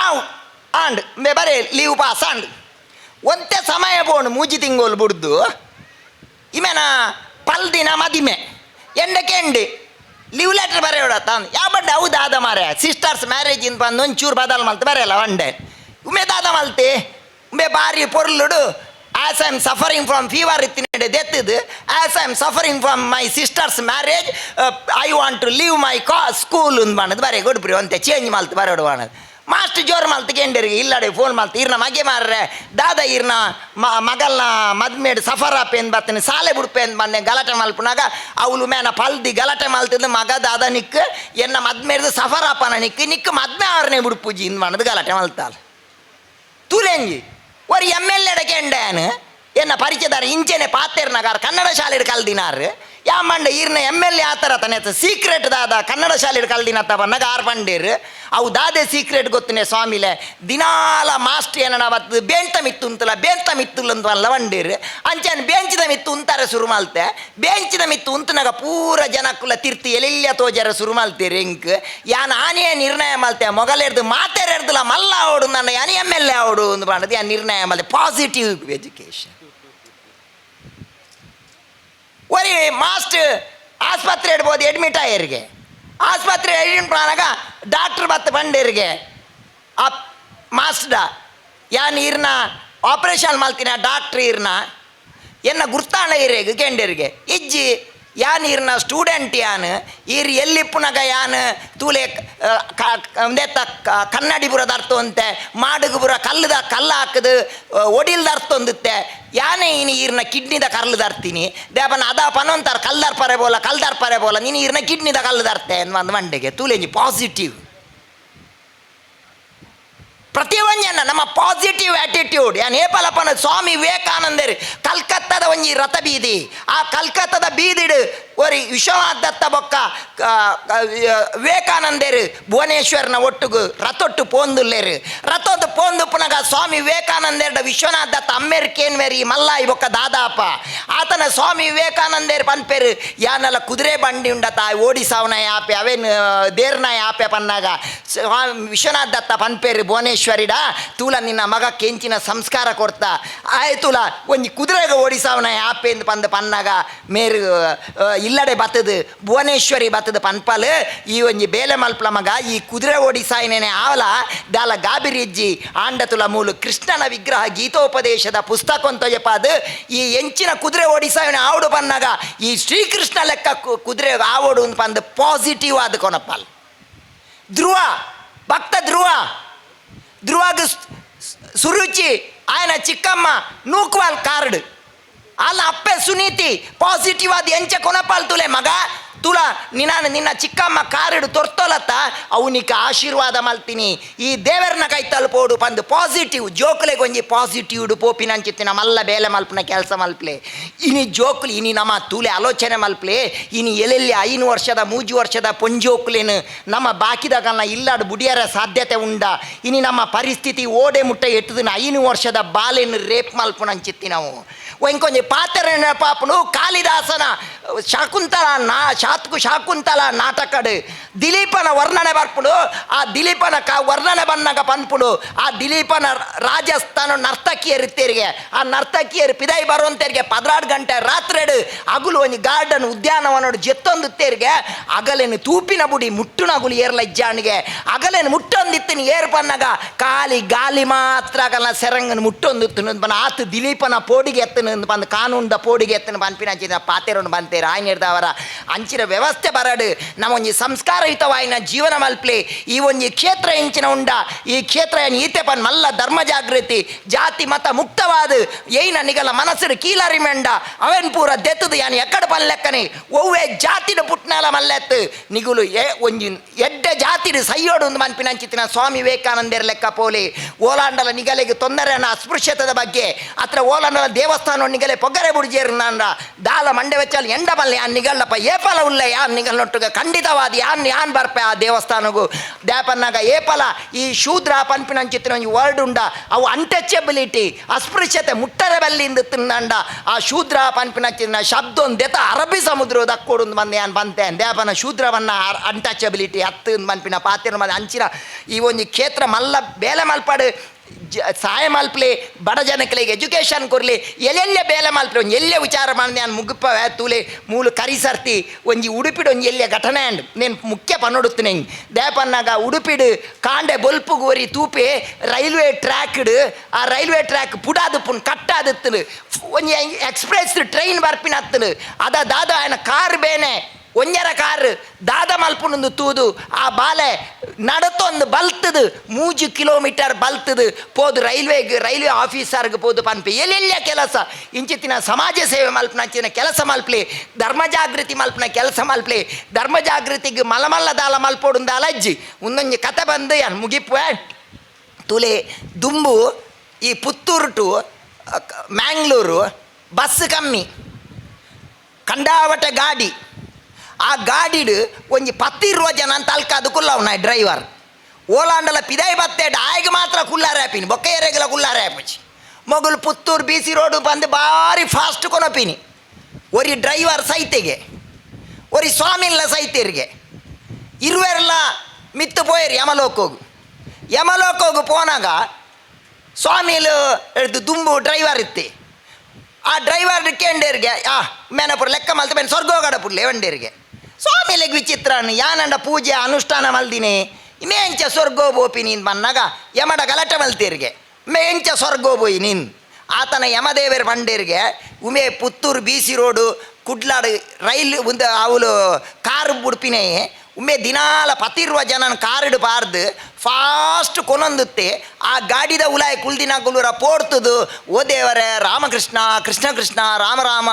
ಆವ್ ಆಂಡ್ ಮೇ ಬರೇ ಲೀವ್ ಪಾಸ್ ಆಂಡ್. ಒಂತೆ ಸಮಯ ಬೋಣು ಮೂಜಿ ತಿಂಗೋಲು ಬುಡ್ದು. ಇಮೇನ ಪಲ್ದಿನ ಮದಿಮೆ. ಎಂಡಕ್ಕೆ ಎಂಡಿ. ಲೀವ್ ಲೆಟರ್ ಬರೆಯೋಡ ತಂದು ಯಾವ ಬಡ್ಡೆ? ಹೌದು ಆದ ಮಾರೆ. ಸಿಸ್ಟರ್ಸ್ ಮ್ಯಾರೇಜ್ ಇಂದ ಬಂದು ಒಂಚೂರು ಬದಲ್ ಮಲ್ತು. ಬರೆಯಲ್ಲ ಒನ್ ಡೇ ಉಮೆ ದಾದ ಮಲ್ತೆ. ಉಮೆ ಬಾರಿ ಪೊರ್ಲುಡು. As I am suffering from fever ಇತ್ತಿನ ದೆತ್ತಿದ್ದು. As I am suffering from my sister's marriage I want to leave my ಕಾ ಸ್ಕೂಲ್ ಅಂದ್ ಮಾಡೋದು ಬರೀ, ಗುಡ್ಬ್ರಿ ಒಂತೆ ಚೇಂಜ್ ಮಲ್ತು ಬರೋಡು ಬಾಣದು ಮಾಸ್ಟ್ ಜೋರು ಮಲ್ತು ಕೆಂಡರಿಗೆ ಇಲ್ಲಡೆ ಫೋನ್ ಮಲ್ತು ಇರ್ನ ಮಗೆ ಮಾರ್ರೆ ದಾದ ಇರ್ನ ಮ ಮಗಲ್ನ ಮದ್ಮೇಡ್ ಸಫರ್ ಆಪೆ ಅಂತ ಬರ್ತೀನಿ ಸಾಲೆ ಬಿಡ್ಪೆ ಅಂತ ಬಂದೆ ಗಲಾಟೆ ಮಲ್ಪನಾಗ ಅವಳು ಮೇನ ಪಲ್ದಿ ಗಲಾಟೆ ಮಲ್ತಿದ್ದು ಮಗ ದಾದ ನಿಕ್ ಎನ್ನ ಮದ್ಮೇಡ್ದು ಸಫರ್ ಆಪನ ನಿಕ್ ನಿಕ್ ಮದ್ಮೆ ಅವ್ರನ್ನೇ ಬಿಡ್ಪುಜಿ ಇಂದ್ ಮಾಡದು ಗಲಾಟೆ ಮಲ್ತಾಳ ತೂಲೆಂಜಿ ஒரு எம்எல்ஏட கேண்டேன்னு என்ன ಪರಿಚಯದಾರ ಇಂಚೆನೆ ಪಾತೇರ್ನಗಾರ ಕನ್ನಡ ಶಾಲೆಡ್ ಕಲ್ದಿನಾರ್ ಯಾಮಂಡ ಈರ್ನ ಎಂ ಎಲ್ ಎ ಆತರ ತನೆತ ಸೀಕ್ರೆಟ್ ದಾದ ಕನ್ನಡ ಶಾಲೆಡ್ ಕಲ್ದಿನತ್ತ ಬನ್ನಗ ಆರ್ ಪಂಡೇರ್ ಅವು ದಾದೆ ಸೀಕ್ರೆಟ್ ಗೊತ್ತಿನ ಸ್ವಾಮಿಲೆ. ದಿನಾಲ ಮಾಸ್ಟ್ ಏನಣ ಬತ್ತು ಬೇಂತ ಮಿತ್ತು ಉಂತಲ, ಬೇಂತ ಮಿತ್ತುಲ್ ಅಂತ ಅಲ್ಲ ಅಂಚೆನ್ ಬೇಂಚಿದ ಮಿತ್ತು ಉಂತಾರೆ ಶುರು ಮಾಲ್ತೆ. ಬೇಂಚಿದ ಮಿತ್ತು ಉಂತನಾಗ ಪೂರ ಜನಕ್ಕುಲ ತಿರ್ತಿ ಎಲೆಲ್ಯ ತೋಜರ ಶುರು ಮಾಲ್ತೀರಿ ಎಂಕ್ ಯಾನ್ ಆನೆಯ ನಿರ್ಣಯ ಮಾಲ್ತೆ, ಮೊಗಲೆರ್ದು ಮಾತೆರೆರ್ದುಲ ಮಲ್ಲ ಅವಡು ನನ್ನ, ಯಾನಿ ಎಂ ಎಲ್ ಎ ಅವಡು ಅಂತ ಮಾಡೋದು, ಯಾನ್ ನಿರ್ಣಯ ಮಾಲ್ತೆ. ಪಾಸಿಟಿವ್ ಎಜುಕೇಶನ್ ಒರಿ ಮಾಸ್ಟರ್ ಆಸ್ಪತ್ರೆ ಇಡ್ಬೋದು ಅಡ್ಮಿಟ್ ಆಯರಿಗೆ ಆಸ್ಪತ್ರೆ ಅಡ್ಮಿಟ್ ಮಾಡಾಗ ಡಾಕ್ಟ್ರ್ ಬತ್ತ ಬಂದಿರಿಗೆ ಆ ಮಾಸ್ಟರ್ ಯಾನ್ ಇರ್ನ ಆಪರೇಷನ್ ಮಾಡ್ತೀನಿ ಡಾಕ್ಟ್ರ್ ಇರ್ನ ಎನ್ನ ಗುರ್ತಾಣ ಇರೇಗ ಕೆಂಡರಿಗೆ ಇಜ್ಜಿ ಯಾನ್ ಇರ್ನ ಸ್ಟೂಡೆಂಟ್ ಯಾನ್? ಇರ್ ಎಲ್ಲಿಪ್ಪುನಗ ಯಾನ್? ತೂಲೆ ಒಂದೆತ್ತ ಕನ್ನಡಿ ಬುರದ ಅರ್ಥ ಅಂತೆ ಮಾಡುಗು ಬುರ ಕಲ್ಲದ ಕಲ್ಲ ಹಾಕದು ಒಡಿಲ್ದ ಅರ್ಥ ಹೊಂದುತ್ತೆ ಯಾನೇ ಇನಿ ಈರ್ನ ಕಿಡ್ನಿದ ಕರ್ಲದ ಅರ್ತೀನಿ ದೇಪನ ಅದ ಪನೊಂತಾರ ಕಲ್ದಾರ್ ಪರೆ ಬೋಲ ಕಲ್ದಾರ್ ಪರೆ ಬೋಲ, ನೀನು ಈರ್ನ ಕಿಡ್ನಿದ ಕಲ್ಲದ ಅರ್ತೆ ಒಂದು ಮಂಡೆಗೆ. ತೂಲೆಂಜಿ ಪಾಸಿಟಿವ್ ಪ್ರತಿಯೊಂಜನ ನಮ್ಮ ಪಾಸಿಟಿವ್ ಆಟಿಟ್ಯೂಡ್ ಯಾನ್ ಏಪಲಪನ ಸ್ವಾಮಿ ವಿವೇಕಾನಂದರ್, ಕಲ್ಕತ್ತಾದ ಒಂಜಿ ರಥ ಬೀದಿ. ಆ ಕಲ್ಕತ್ತಾದ ಬೀದಿಡು ಒರಿ ವಿಶ್ವನಾಥ್ ದತ್ತ ಬೊಕ್ಕ ವಿವೇಕಾನಂದರ್, ಭುವನೇಶ್ವರ್ನ ಒಟ್ಟುಗು ರಥೊಟ್ಟು ಪೋಂದುಲ್ಲೇರು. ರಥೊಟ್ಟು ಪೋಂದು ಸ್ವಾಮಿ ವಿವೇಕಾನಂದೇರ್ಡ ವಿಶ್ವನಾಥ ದತ್ತ ಅಮೇರಿಕೇನ್ ಮಲ್ಲ ಬೊಕ್ಕ ದಾದಾಪ. ಆತನ ಸ್ವಾಮಿ ವಿವೇಕಾನಂದೇರ್ ಪನ್ಪೇರು ಯಾನೆಲ್ಲ ಕುದುರೆ ಬಂಡಿ ಉಂಡ ಉಂಡತ ಓಡಿಸಾವನ ಯಾಪೆ, ಅವೇನು ದೇರ್ನ ಯಾಪೆ ಪನ್ನಾಗ. ಸ್ವಾಮಿ ವಿಶ್ವನಾಥ್ ದತ್ತ ಪನ್ಪೇರು ಭುವನೇಶ್ವರಿಡ ತೂಲ ನಿನ್ನ ಮಗ ಕೆಂಚಿನ ಸಂಸ್ಕಾರ ಕೊಡ್ತಾ. ಆಯ್ತುಲ ಒಂಜಿ ಕುದುರೆಗ ಓಡಿಸಾವನ ಯಾಪೆ ಎಂದು ಪಂದು ಪನ್ನಾಗ ಮೇರು ಇಲ್ಲಡೆ ಬತ್ತದು, ಭುವನೇಶ್ವರಿ ಬತ್ತದ ಪನ್ಪಲ್, ಈ ಒಂಜಿ ಬೇಲೆ ಮಲ್ಪಲ ಮಗ, ಈ ಕುದುರೆ ಓಡಿಸಾಯಿನೇನೆ ಆವಲ ದಾಲ ಗಾಬಿರಿಜ್ಜಿ ಆಂಡತುಲ ಮೂಲು ಕೃಷ್ಣನ ವಿಗ್ರಹ ಗೀತೋಪದೇಶದ ಪುಸ್ತಕ ಅಂತೊಯ್ಯಪಾದು ಈ ಎಂಚಿನ ಕುದುರೆ ಓಡಿಸವನ ಆವಡು ಪನ್ನಾಗ ಈ ಶ್ರೀಕೃಷ್ಣ ಲೆಕ್ಕ ಕುದುರೆ ಆವಡು ಅಂತ ಪಂದು ಪಾಸಿಟಿವ್ ಆದ ಕೊನಪ್ಪಲ್ ಧ್ರುವ ಭಕ್ತ ಧ್ರುವ ಧ್ರುವಾಗ ಸುರುಚಿ ಆಯನ ಚಿಕ್ಕಮ್ಮ ನೂಕ್ವಾಲ್ ಕಾರ್ಡ್ ಅಲ್ಲ ಅಪ್ಪೆ ಸುನೀತಿ ಪಾಸಿಟಿವ್ ಆದ ಎಂಚ ಕೊನಪಾಲ್ ತುಲೆ ಮಗ ತುಲ, ನಿನ್ನ ನಿನ್ನ ಚಿಕ್ಕಮ್ಮ ಕಾರಿಡು ತೊರ್ತೋಲತ್ತ ಅವನಿಗೆ ಆಶೀರ್ವಾದ ಮಲ್ತೀನಿ. ಈ ದೇವರನ್ನ ಕೈ ತಲುಪೋಡು, ಪಂದು ಪಾಸಿಟಿವ್ ಜೋಕುಲೆ ಗೊಂಜಿ ಪಾಸಿಟಿವ್ ಪೋಪಿನ ಅಂಚಿತ್ತಿನ ಮಲ್ಲ ಬೇಲೆ ಮಲ್ಪನ ಕೆಲಸ ಮಲ್ಪ್ಲೆ. ಇನಿ ಜೋಕುಲು, ಇನಿ ನಮ್ಮ ತೂಲೆ ಆಲೋಚನೆ ಮಲ್ಪ್ಲೆ. ಇನಿ ಎಲ್ಲೆಲ್ಲಿ ಐನು ವರ್ಷದ, ಮೂಜು ವರ್ಷದ ಪೊಂಜೋಕುಲೇನು ನಮ್ಮ ಬಾಕಿದಾಗಲ್ಲ ಇಲ್ಲಾಡು ಬುಡಿಯರ ಸಾಧ್ಯತೆ ಉಂಡ. ಇನಿ ನಮ್ಮ ಪರಿಸ್ಥಿತಿ ಓಡೆ ಮುಟ್ಟ ಎಟ್ಟದನ್ನ ಐನು ವರ್ಷದ ಬಾಲೆನ ರೇಪ್ ಮಲ್ಪುನ ಅಂಚಿತ್ತಿ ನಾವು ಒಂಕೊಂಜಿ ಪಾತ್ರ ಪಾಪನು ಕಾಳಿದಾಸನ, ಶಾಕುಂತಲ ನಾ, ಶಾತ್ಕು ಶಾಕುಂತಲ ನಾಟಕಡು. ದಿಲೀಪನ ವರ್ಣನೆ ಬರ್ಪುಡು, ಆ ದಿಲೀಪನ ಕ ವರ್ಣನೆ ಬನ್ನಾಗ ಪನ್ಪುಡು ಆ ದಿಲೀಪನ ರಾಜಸ್ಥಾನ ನರ್ತಕಿಯರಿತ್ತೇರಿಗೆ ಆ ನರ್ತಕಿಯರು ಪಿದೈ ಬರುವಂತೇರಿಗೆ ಪದ್ರಾಡು ಗಂಟೆ ರಾತ್ರೆಡು ಅಗುಲು ಒಂಜಿ ಗಾರ್ಡನ್ ಉದ್ಯಾನವನೋಡು ಜೆತ್ತೊಂದುತ್ತೇರಿಗೆ ಅಗಲೇನು ತೂಪಿನ ಬುಡಿ ಮುಟ್ಟುನ ಅಗುಲು ಏರ್ಲ ಇಜ್ಜಾಣಿಗೆ ಅಗಲೇನು ಮುಟ್ಟೊಂದಿತ್ತಿನ ಏರ್ ಪನ್ನಾಗ ಕಾಲಿ ಗಾಲಿ ಮಾತ್ರ ಅಗಲ ಸೆರಂಗನ ಮುಟ್ಟೊಂದಿತ್ತು ಆತು ದಿಲೀಪನ ಪೋಡಿಗೆ ಬಂದು ಕಾನೂನ್ದ ಪೋಡಿಗೆ ಎತ್ತನ ಪನ್ಪಿನ ಅಂಚಿನ ಪಾತೆರನ್ನು ಬಂತೇರು ಆಯ್ನ ಇರ್ದವರ ಅಂಚಿನ ವ್ಯವಸ್ಥೆ ಬರಡು. ನಮ್ಮ ಒಂಜಿ ಸಂಸ್ಕಾರಯುತವಾಯಿನ ಜೀವನ ಮಲ್ಪ್ಲೆ. ಈ ಒಂಜಿ ಕ್ಷೇತ್ರ ಇಂಚಿನ ಉಂಡ, ಈ ಕ್ಷೇತ್ರ ಈತೆ ಪನ್ ಮಲ್ಲ ಧರ್ಮ ಜಾಗೃತಿ, ಜಾತಿ ಮತ ಮುಕ್ತವಾದ. ಏನ ನಿಗಲ ಮನಸ್ಸು ಕೀಲರಿ ಮೆಂಡ, ಅವೆನ್ ಪೂರ ದೆತ್ತದು ಯಾನು ಎಕ್ಕಡ ಪನ್ ಲೆಕ್ಕನೆ. ಒವ್ವೆ ಜಾತಿನ ಪುಟ್ನಲ ಮಲ್ಲೆತ್ ನಿಗುಲು ಏ ಒಂಜಿ ಎಡ್ಡೆ ಜಾತಿಡು ಸೈಯೋಡು ಒಂದು ಮನ್ಪಿನಂಚಿತಿನ ಸ್ವಾಮಿ ವಿವೇಕಾನಂದರ ಲೆಕ್ಕ ಪೋಲಿ. ಓಲಾಂಡಲ ನಿಗಲೆಗೆ ತೊಂದರೆನ ಅಸ್ಪೃಶ್ಯತದ ಬಗ್ಗೆ. ಅತ್ರ ಓಲಾಂಡಲ ದೇವಸ್ಥಾನ ನಿಗಲೆ ಪೊಗ್ಗರೆ ಬುಡ್ಜೇರು ನಾಂಡ ದಾಲ ಮಂಡೆ ವೆಚ್ಚಲ್ ಎಂಡ ಬಲ್ಲೆ ಯಾನ್ ನಿಗಲ್ಲಪ್ಪ ಏಪಲ ಉಳ್ಳೆ ಯಾನ್ ನಿಗಲ್ನೊಟ್ಟುಗ? ಖಂಡಿತವಾದ ಯಾನ್ ಯಾನ್ ಬರ್ಪೆ ಆ ದೇವಸ್ಥಾನಗೂ? ದ್ಯಾಪನ್ನಾಗ ಏಪಲ ಈ ಶೂದ್ರ ಪನ್ಪಿನಂಚಿತ್ತಿನ ಒಂಜಿ ವರ್ಡ್ ಉಂಡ. ಅವು ಅನ್ಟಚಬಿಲಿಟಿ ಅಸ್ಪೃಶ್ಯತೆ ಮುಟ್ಟರೆ ಬಲ್ಲಿಂದ ತಿನ್ನಂಡ. ಆ ಶೂದ್ರ ಪನ್ಪಿನಂಚಿನ ಶಬ್ದ ಒಂದು ದೆತ ಅರಬ್ಬಿ ಸಮುದ್ರ ದಕ್ಕೋಡು ಬಂದೆ ಯಾನ್ ಬಂತೇನ್ ದ್ಯಾಪನ ಶೂದ್ರವನ್ನ ಅನ್ಟಚಬಿಲಿಟಿ ಹತ್ತು ಮನ್ಪಿನ ಪಾತ್ರ ಮಂದಿ ಅಂಚಿನ ಈ ಒಂಜಿ ಕ್ಷೇತ್ರ ಮಲ್ಲ ಬೇಲೆ ಮಲ್ಪಾಡು. ಸಹಾಯ ಮಲ್ಪಲೆ ಬಡ ಜನಕ್ಕಲಿಗೆ ಎಜುಕೇಷನ್ ಕೊರಲಿ ಎಲ್ಲೆಲ್ಲ ಬೇಲೆ ಮಲ್ಪಲೆ ಒಂದು ಎಲ್ಲೆ ವಿಚಾರ ಮಾಡಿ ನಾನು ಮುಗುಪ್ಪ ವ್ಯಾತೂಲೆ ಮೂಲು ಕರಿಸರ್ತಿ ಒಂಜಿ ಉಡುಪಿಡು ಒಂಜಿ ಎಲ್ಲೆ ಘಟನೆ ಅಂಡ್ ನೇನು ಮುಖ್ಯ ಪನ್ನೊಡುತ್ತೇನೆ ದೇಪನ್ನಾಗ ಉಡುಪಿಡು ಕಾಂಡೆ ಬೊಲ್ಪುಗು ಒರಿ ತೂಪೆ ರೈಲ್ವೆ ಟ್ರ್ಯಾಕ್ಡು ಆ ರೈಲ್ವೆ ಟ್ರ್ಯಾಕ್ ಪುಡಾದು ಪುನ್ ಕಟ್ಟಾದಿತ್ತು ಒಂಜಿ ಎಕ್ಸ್ಪ್ರೆಸ್ ಟ್ರೈನ್ ಬರ್ಪಿನ ಹತ್ತನು ಅದ ದಾದ ಆಯ್ನ ಕಾರ್ ಬೇನೆ ಒಂಜರ ಕಾರ್ ದಾದ ಮಲ್ಪುನೊಂದು ತೂದು, ಆ ಬಾಲೆ ನಡತೊಂದು ಬಲ್ತದು, ಮೂಜು ಕಿಲೋಮೀಟರ್ ಬಲ್ತದು, ಪೋದು ರೈಲ್ವೆಗೆ ರೈಲ್ವೆ ಆಫೀಸರ್ಗೆ ಪೋದು ಪನ್ಪೆ. ಎಲ್ಲೆಲ್ಲ ಕೆಲಸ? ಇಂಚಿತ್ತಿನ ಸಮಾಜ ಸೇವೆ ಮಲ್ಪನಂಚಿನ ಕೆಲಸ ಮಲ್ಪಲಿ, ಧರ್ಮ ಜಾಗೃತಿ ಮಲ್ಪನ ಕೆಲಸ ಮಲ್ಪಲಿ, ಧರ್ಮ ಜಾಗೃತಿಗೆ ಮಲಮಲ್ಲ ದಾಲ ಮಲ್ಪೋಡುಂದ ಅಲಜ್ಜಿ. ಒಂದೊಂದು ಕತೆ ಬಂದು ಯಾನ್ ಮುಗಿಪುವೆ ತುಲೆ, ದುಂಬು, ಈ ಪುತ್ತೂರು ಟು ಮ್ಯಾಂಗ್ಳೂರು ಬಸ್ ಕಮ್ಮಿ, ಕಂಡಾವಟ ಗಾಡಿ. ಆ ಗಾಡಿಡು ಒಂಜಿ ಪತ್ತಿರುವ ಜನ ಅಂತ ಅಲ್ಕಾದು ಕುಲ್ಲವ್ನ ಡ್ರೈವರ್ ಓಲಾಂಡಲ ಪಿದೈ ಬತ್ತೇಡ ಆಯ್ಗೆ ಮಾತ್ರ ಕುಲ್ಲಾರೆ ಆಪಿನಿ ಬೊಕ್ಕ ಏರೆಗಲ ಕುಲ್ಲಾರೆ ಆಪಚಿ. ಮೊಗಲು ಪುತ್ತೂರು ಬಿ ಸಿ ರೋಡು ಬಂದು ಭಾರಿ ಫಾಸ್ಟ್ ಕೊನಪಿನಿ. ಒರಿ ಡ್ರೈವರ್ ಸೈತೆಗೆ, ಒರಿ ಸ್ವಾಮಿಲ್ಲ ಸೈತೇರಿಗೆ. ಇರುವೆಲ್ಲ ಮಿತ್ತು ಪೋಯರು ಯಮಲೋಕೋಗು. ಯಮಲೋಕೋಗು ಪೋನಾಗ ಸ್ವಾಮಿಲು ಹಿಡ್ದು ದುಂಬು ಡ್ರೈವರ್ ಇತ್ತೆ. ಆ ಡ್ರೈವರ್ ಕೇಂಡೇರಿಗೆ, ಆ, ಮೇನಪುರ ಲೆಕ್ಕ ಮಲ್ತ ಬೇನೆ ಸ್ವರ್ಗೋಗಡ ಪುಡ್ಲೆ ವಂಡೇರಿಗೆ. ಸ್ವಾಮಿಲೆಗ್ ವಿಚಿತ್ರ ಯಾನಂಡ ಪೂಜೆ, ಅನುಷ್ಠಾನ ಮಲ್ದಿನಿ. ಮೇಂಚ ಸ್ವರ್ಗೋ ಬೋಪಿ ನೀನ್ ಬನ್ನಾಗ ಯಮಡ ಗಲಾಟೆ ಮಲ್ತೀರಿಗೆ. ಮೇಂಚ ಸ್ವರ್ಗೋ ಬೋಯ್ ನೀನ್. ಆತನ ಯಮದೇವರ ಬಂಡೇರಿಗೆ ಉಮೆ ಪುತ್ತೂರು ಬಿ ಸಿ ರೋಡು, ಕುಡ್ಲಾಡು ರೈಲ್ ಒಂದು ಅವಳು ಕಾರು ಬುಡ್ಪಿನೇ ಉಮ್ಮೆ ದಿನಾಲ ಪತಿರುವ ಜನನ ಕಾರಿಡು ಪಾರ್ದು ಫಾಸ್ಟ್ ಕೊನೊಂದುತ್ತೆ ಆ ಗಾಡಿದ ಉಲಾಯ್ ಕುಲ್ದಿನ ಕುಲುರ ಪೋಡ್ತದು ಓ ದೇವರೇ ರಾಮಕೃಷ್ಣ ಕೃಷ್ಣ ಕೃಷ್ಣ ರಾಮ ರಾಮ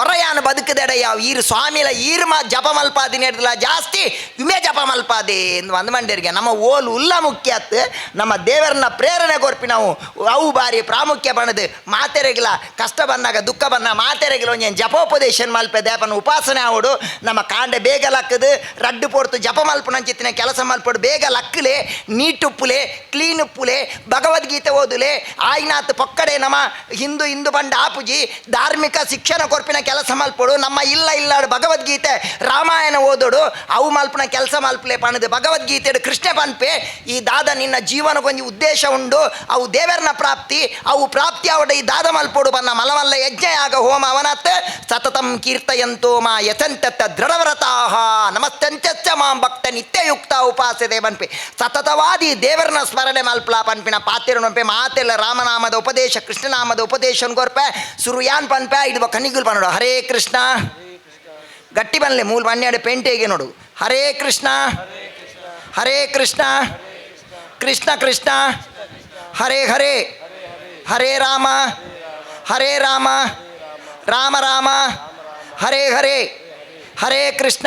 ಒರಯಾನ ಬದುಕದೆಡ ಯಾವ ಈರು ಸ್ವಾಮಿಲ ಈರು ಮಾ ಜಪ ಮಲ್ಪಾದಿ ನೆಡ್ದಲ್ಲ ಜಾಸ್ತಿ ವಿಮೆ ಜಪ ಮಲ್ಪಾದೆ ಎಂದು ಒಂದು ಮಂಡ್ಯರಿಗೆ ನಮ್ಮ ಓಲು ಉಲ್ಲ ಮುಖ್ಯ ಅತ್ತು ನಮ್ಮ ದೇವರನ್ನ ಪ್ರೇರಣೆ ಕೊರ್ಪಿ ನಾವು ಅವು ಬಾರಿ ಪ್ರಾಮುಖ್ಯ ಬಣ್ಣದು ಮಾತೆರೆಗಿಲ್ಲ ಕಷ್ಟ ಬಂದಾಗ ದುಃಖ ಬಂದ ಮಾತೆರೆಗಿಲ್ಲ ಒಂಜೇನು ಜಪೋಪದೇಶನ್ ಮಲ್ಪೆ ದೇಪನ ಉಪಾಸನೆ ಆವಡು ನಮ್ಮ ಕಾಂಡೆ ಬೇಗ ಲಕ್ಕದು ರಡ್ಡು ಪೋಡ್ತು ಜಪ ಮಲ್ಪನಂಚಿತ್ತಿನ ಕೆಲಸ ಮಲ್ಪಡು. ಬೇಗ ಲಕ್ಕಲೆ, ನೀಟುಪ್ಪುಲೆ ಕ್ಲೀನ್ ಉಪ್ಪುಲೆ ಭಗವದ್ಗೀತೆ ಓದುಲೆ ಆಯ್ನಾಥ್ ಪೊಕ್ಕಡೆ ನಮ, ಹಿಂದೂ ಹಿಂದೂ ಬಂಡ ಆಪುಜಿ, ಧಾರ್ಮಿಕ ಶಿಕ್ಷಣ ಕೊರ್ಪಿನ ಕೆಲಸ ಮಲ್ಪಡು. ನಮ್ಮ ಇಲ್ಲ ಇಲ್ಲಾಡು ಭಗವದ್ಗೀತೆ, ರಾಮಾಯಣ ಓದೋಡು, ಅವು ಮಲ್ಪನ ಕೆಲಸ ಮಲ್ಪಲೆ ಪಣದು. ಭಗವದ್ಗೀತೆ ಕೃಷ್ಣ ಪನ್ಪೆ ಈ ದಾದ ನಿನ್ನ ಜೀವನಗೊಂದು ಉದ್ದೇಶ ಉಂಡು. ಅವು ದೇವರನ ಪ್ರಾಪ್ತಿ, ಅವು ಪ್ರಾಪ್ತಿ ಅವಡ ಈ ದಾದ ಮಲ್ಪಡು ಬನ್ನ ಮಲಮಲ್ಲ ಯಜ್ಞ ಆಗ ಹೋಮ ಅವನತ್. ಸತತಂ ಕೀರ್ತಯಂತೋ ಮಾ ಯಥಂತ ದೃಢವ್ರತಾಹ. ಮಾಂ ಭಕ್ತ ನಿತ್ಯಯುಕ್ತ ಉಪಾಸ ದೇವನ್ಪಿ. ಸತತವಾದಿ ದೇವರನ ಸ್ಮರಣೆ ಮಲ್ಪಲ ಪನ್ಪಿನ ಪಾತಿರ ಪೆ ಮಾತೆಲ್ಲ ರಾಮನಾಮದ ಉಪದೇಶ, ಕೃಷ್ಣನಾಮದ ಉಪದೇಶ ಸುರು ಸುರುಯಾನ್ ಪನ್ಪೆ ಇದು ಕನಿಗುಲ್ ಪನ್ನೋಡು ಹರೇ ಕೃಷ್ಣ. ಗಟ್ಟಿ ಬನ್ಲೆ, ಮೂಲ ಬನ್ಯಾಡು ಪೇಂಟೆಗೆ ನೋಡು. ಹರೇ ಕೃಷ್ಣ. ಹರೇ ಕೃಷ್ಣ. ಕೃಷ್ಣ ಕೃಷ್ಣ. ಹರೇ ಹರೇ. ಹರೇ ರಾಮ. ಹರೇ ರಾಮ. ರಾಮ ರಾಮ. ಹರೇ ಹರೇ. ಹರೇ ಕೃಷ್ಣ.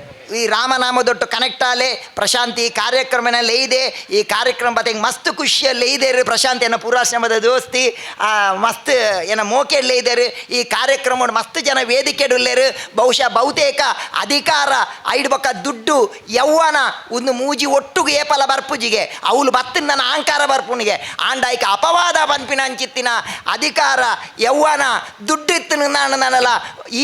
ಈ ರಾಮನಾಮದೊಟ್ಟು ಕನೆಕ್ಟ್ ಆಲೆ, ಪ್ರಶಾಂತಿ ಕಾರ್ಯಕ್ರಮನಲ್ಲಿ ಇದೆ. ಈ ಕಾರ್ಯಕ್ರಮ ಬತ್ತೆ ಮಸ್ತ್ ಖುಷಿಯಲ್ಲಿ ಇದೆ ರೀ ಪ್ರಶಾಂತಿ ಅನ್ನೋ ಪೂರ್ವಾಶ್ರಮದ ದೋಸ್ತಿ. ಮಸ್ತ್ ಏನ ಮೋಕೆಯಲ್ಲೇ ರೀ. ಈ ಕಾರ್ಯಕ್ರಮ ಮಸ್ತ್ ಜನ ವೇದಿಕೆಡುಲ್ಲೇರು ಬಹುಶಃ ಬಹುತೇಕ ಅಧಿಕಾರ ಐಡ್ಬಕ್ಕ ದುಡ್ಡು ಯೌವನ ಒಂದು ಮೂಜಿ ಒಟ್ಟುಗೆ ಏಪಲ ಬರ್ಪುಜಿಗೆ ಅವಳು ಬತ್ತಿನ ನನ್ನ ಅಹಂಕಾರ ಬರ್ಪುನಿಗೆ. ಆಂಡಾಯ್ಕ ಅಪವಾದ ಪನ್ಪಿನ ಅಂಚಿತ್ತಿನ ಅಧಿಕಾರ ಯೌವನ ದುಡ್ಡು ಇತ್ತು ನಾನು ನನ್ನಲ್ಲ,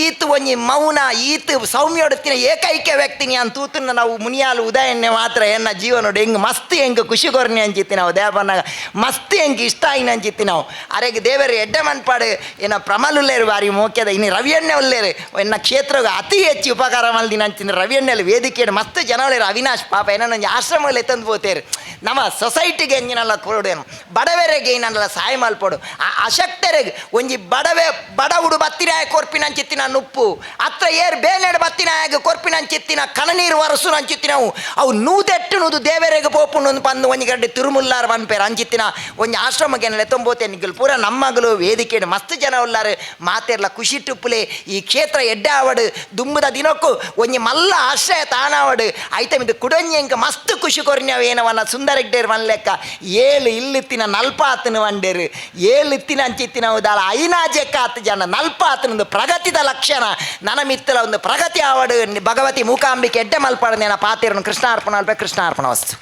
ಈತು ಒಂಜಿ ಮೌನ, ಈತು ಸೌಮ್ಯೋಡುತ್ತಿನ ಏಕೈಕ ವ್ಯಕ್ತಿನಿ ಅಂತ ನಾವು ಮುನಿಯಾಲು ಉದಯನ್ನೇ ಮಾತ್ರ ಎನ್ನ ಜೀವನೋಡು ಹೆಂಗೆ ಮಸ್ತಿ ಹೆಂಗೆ ಖುಷಿ ಕೊರ್ನಿ ಅಂಜಿತ್ತಿ ನಾವು ದೇವನಾಗ ಮಸ್ತ್ ಹೆಂಗೆ ಇಷ್ಟ ಆಯ್ನ ಅಂಜಿತ್ತಿ ನಾವು. ಅರೆಗೆ ದೇವರು ಎಡ್ಡೆ ಮನ್ಪಾಡು ಏನ ಪ್ರಮಲುಲ್ಲೇರು ಬಾರಿ ಮೋಕ್ಯದ, ಇನ್ನು ರವಿಯಣ್ಣೆ ಉಲ್ಲೇರು. ಎನ್ನ ಕ್ಷೇತ್ರಗ ಅತಿ ಹೆಚ್ಚು ಉಪಕಾರ ಮಲ್ದಿನ ಅಂಚಿನ ರವಿಯಣ್ಣಲ್ಲಿ ವೇದಿಕೆ ಮಸ್ತ್ ಜನ ಉಳ್ಳೇರು ಅವಿನಾಶ್ ಪಾಪ ಏನೋ ನಂಗೆ ಆಶ್ರಮದಲ್ಲಿ ತಂದು ಹೋಗ್ತೇರು ನಮ್ಮ ಸೊಸೈಟಿಗೆ ಎಂಜಿನಲ್ಲ ಕೊಡೋಡೇನು ಬಡವರಿಗೆ ಏನಲ್ಲ ಸಹಾಯ ಮಲ್ಪಡು. ಆ ಅಶಕ್ತರಿಗೆ ಒಂಜಿ ಬಡವೆ, ಬಡ ಬಡವುಡು ಬತ್ತಿನ ಕೊರ್ಪಿನ ಅಂಚಿತ್ತಿನ ನುಪ್ಪು. ಅತ್ರ ಏರ್ ಬೇನೆಡ್ ಬತ್ತಿನ ಕೊರ್ಪಿನ ಅಂಚಿತ್ತಿನ ಕಣನೀರು ವರಸು ಅಂಚಿತ್ತಿನ ಅವು ನೂದೆಟ್ಟು ನೂದು ದೇವರಿಗೆ ಒಂದು ಪಂದು ಒಂಜಿ ಗಡ್ಡೆ ತಿರುಮುಲ್ಲಾರ ಪನ್ಪೇರು ಅಂಚಿತ್ತಿನ ಒಂಜಿ ಆಶ್ರಮಕ್ಕೆ ಎತ್ತೊಂಬೋತೆ ನಿಗಲು. ಪೂರ ನಮ್ಮಗಳು ವೇದಿಕೆ ಮಸ್ತ್ ಜನ ಉಲ್ಲಾರು ಮಾತೆರ್ಲ ಖುಷಿ ಟುಪ್ಪುಲೆ ಈ ಕ್ಷೇತ್ರ ಎಡ್ಡೆ ಆವಡು ದುಂಬುದ ದಿನಕ್ಕೂ ಒಂಜಿ ಮಲ್ಲ ಆಶ್ರಯ ತಾನಾವಡು ಐತೆ ಇದು ಕುಡಂಜಿ ಎಂಕ ಮಸ್ತ್ ಖುಷಿ ಕೊರ್ನ್ಯಾವ ಏನವನ್ನ ಸುಂದರಗ್ಡೇರು ಮನ್ಲೆಕ್ಕ ಏಳು ಇಲ್ಲಿತ್ತಿನ ನಲ್ಪಾತನ ವಂಡೇರು ಏಳು ಇತ್ತಿನ ಅಂಚಿತ್ತಿನ ಉದಾಳ ಐನಾಜೆಕ್ಕ ಹತ್ತು ಜನ. ನಲ್ಪಾತನೊಂದು ಪ್ರಗತಿದ ಲಕ್ಷಣ. ನನ್ನ ಮಿತ್ತಲ ಒಂದು ಪ್ರಗತಿ ಆವಡು. ಭಗವತಿ ಮೂಕಾಂಬಿಕೆ ಎಡ್ಡೆ ಮಲ್ಪಾಡ ನೇನ ಪಾತಿರನು ಕೃಷ್ಣಾರ್ಪಣ ಅಲ್ಪೆ ಕೃಷ್ಣಾರ್ಪಣ ವಸ್ತು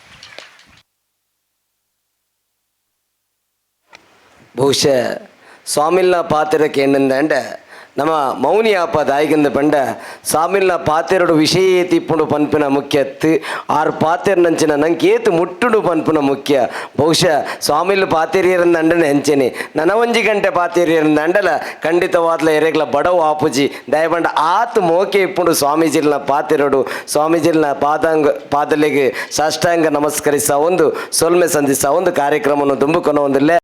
ಬಹುಶಃ ಸ್ವಾಮಿಲ್ನ ಪಾತಿರಕ್ಕೆ ಏನಂದಂಡ ನಮ್ಮ ದಾಯಿಗಿಂದ ಪಂಡ ಸ್ವಾಮಿಲ್ನ ಪಾತೆರಡು ವಿಷಯ ತಿಪ್ಪುಡು ಪನ್ಪಿನ ಮುಖ್ಯತ್ ಆರು ಪಾತೆರ್ ನಂಚಿನ ನಂಗೆ ಏತು ಮುಟ್ಟುಡು ಪನ್ಪಿನ ಮುಖ್ಯ. ಬಹುಶಃ ಸ್ವಾಮಿಲ್ ಪಾತೆರಿಯರನ್ನ ಅಂಡನೆ ಹೆಂಚೆನೆ. ನನ್ನ ಒಂಜಿ ಗಂಟೆ ಪಾತೆರಿಯರನ್ನ ಅಂಡಲ ಖಂಡಿತವಾದ್ಲ ಎರೆಗ್ಲ ಬಡವು ಆಪುಜಿ. ದಯಬಂಡ ಆತು ಮೋಕೆ ಇಪ್ಪುಡು ಸ್ವಾಮೀಜಿಲ್ನ ಪಾತೆರಡು. ಸ್ವಾಮೀಜಿಲ್ನ ಪಾದಾಂಗ ಪಾದಲಿಗೆ ಸಾಷ್ಟಾಂಗ ನಮಸ್ಕರಿಸ ಒಂದು, ಸೊಲ್ಮೆ ಸಂಧಿಸ ಒಂದು ಕಾರ್ಯಕ್ರಮವನ್ನು ತುಂಬಿಕೊಂಡು ಒಂದಿಲ್ಲ.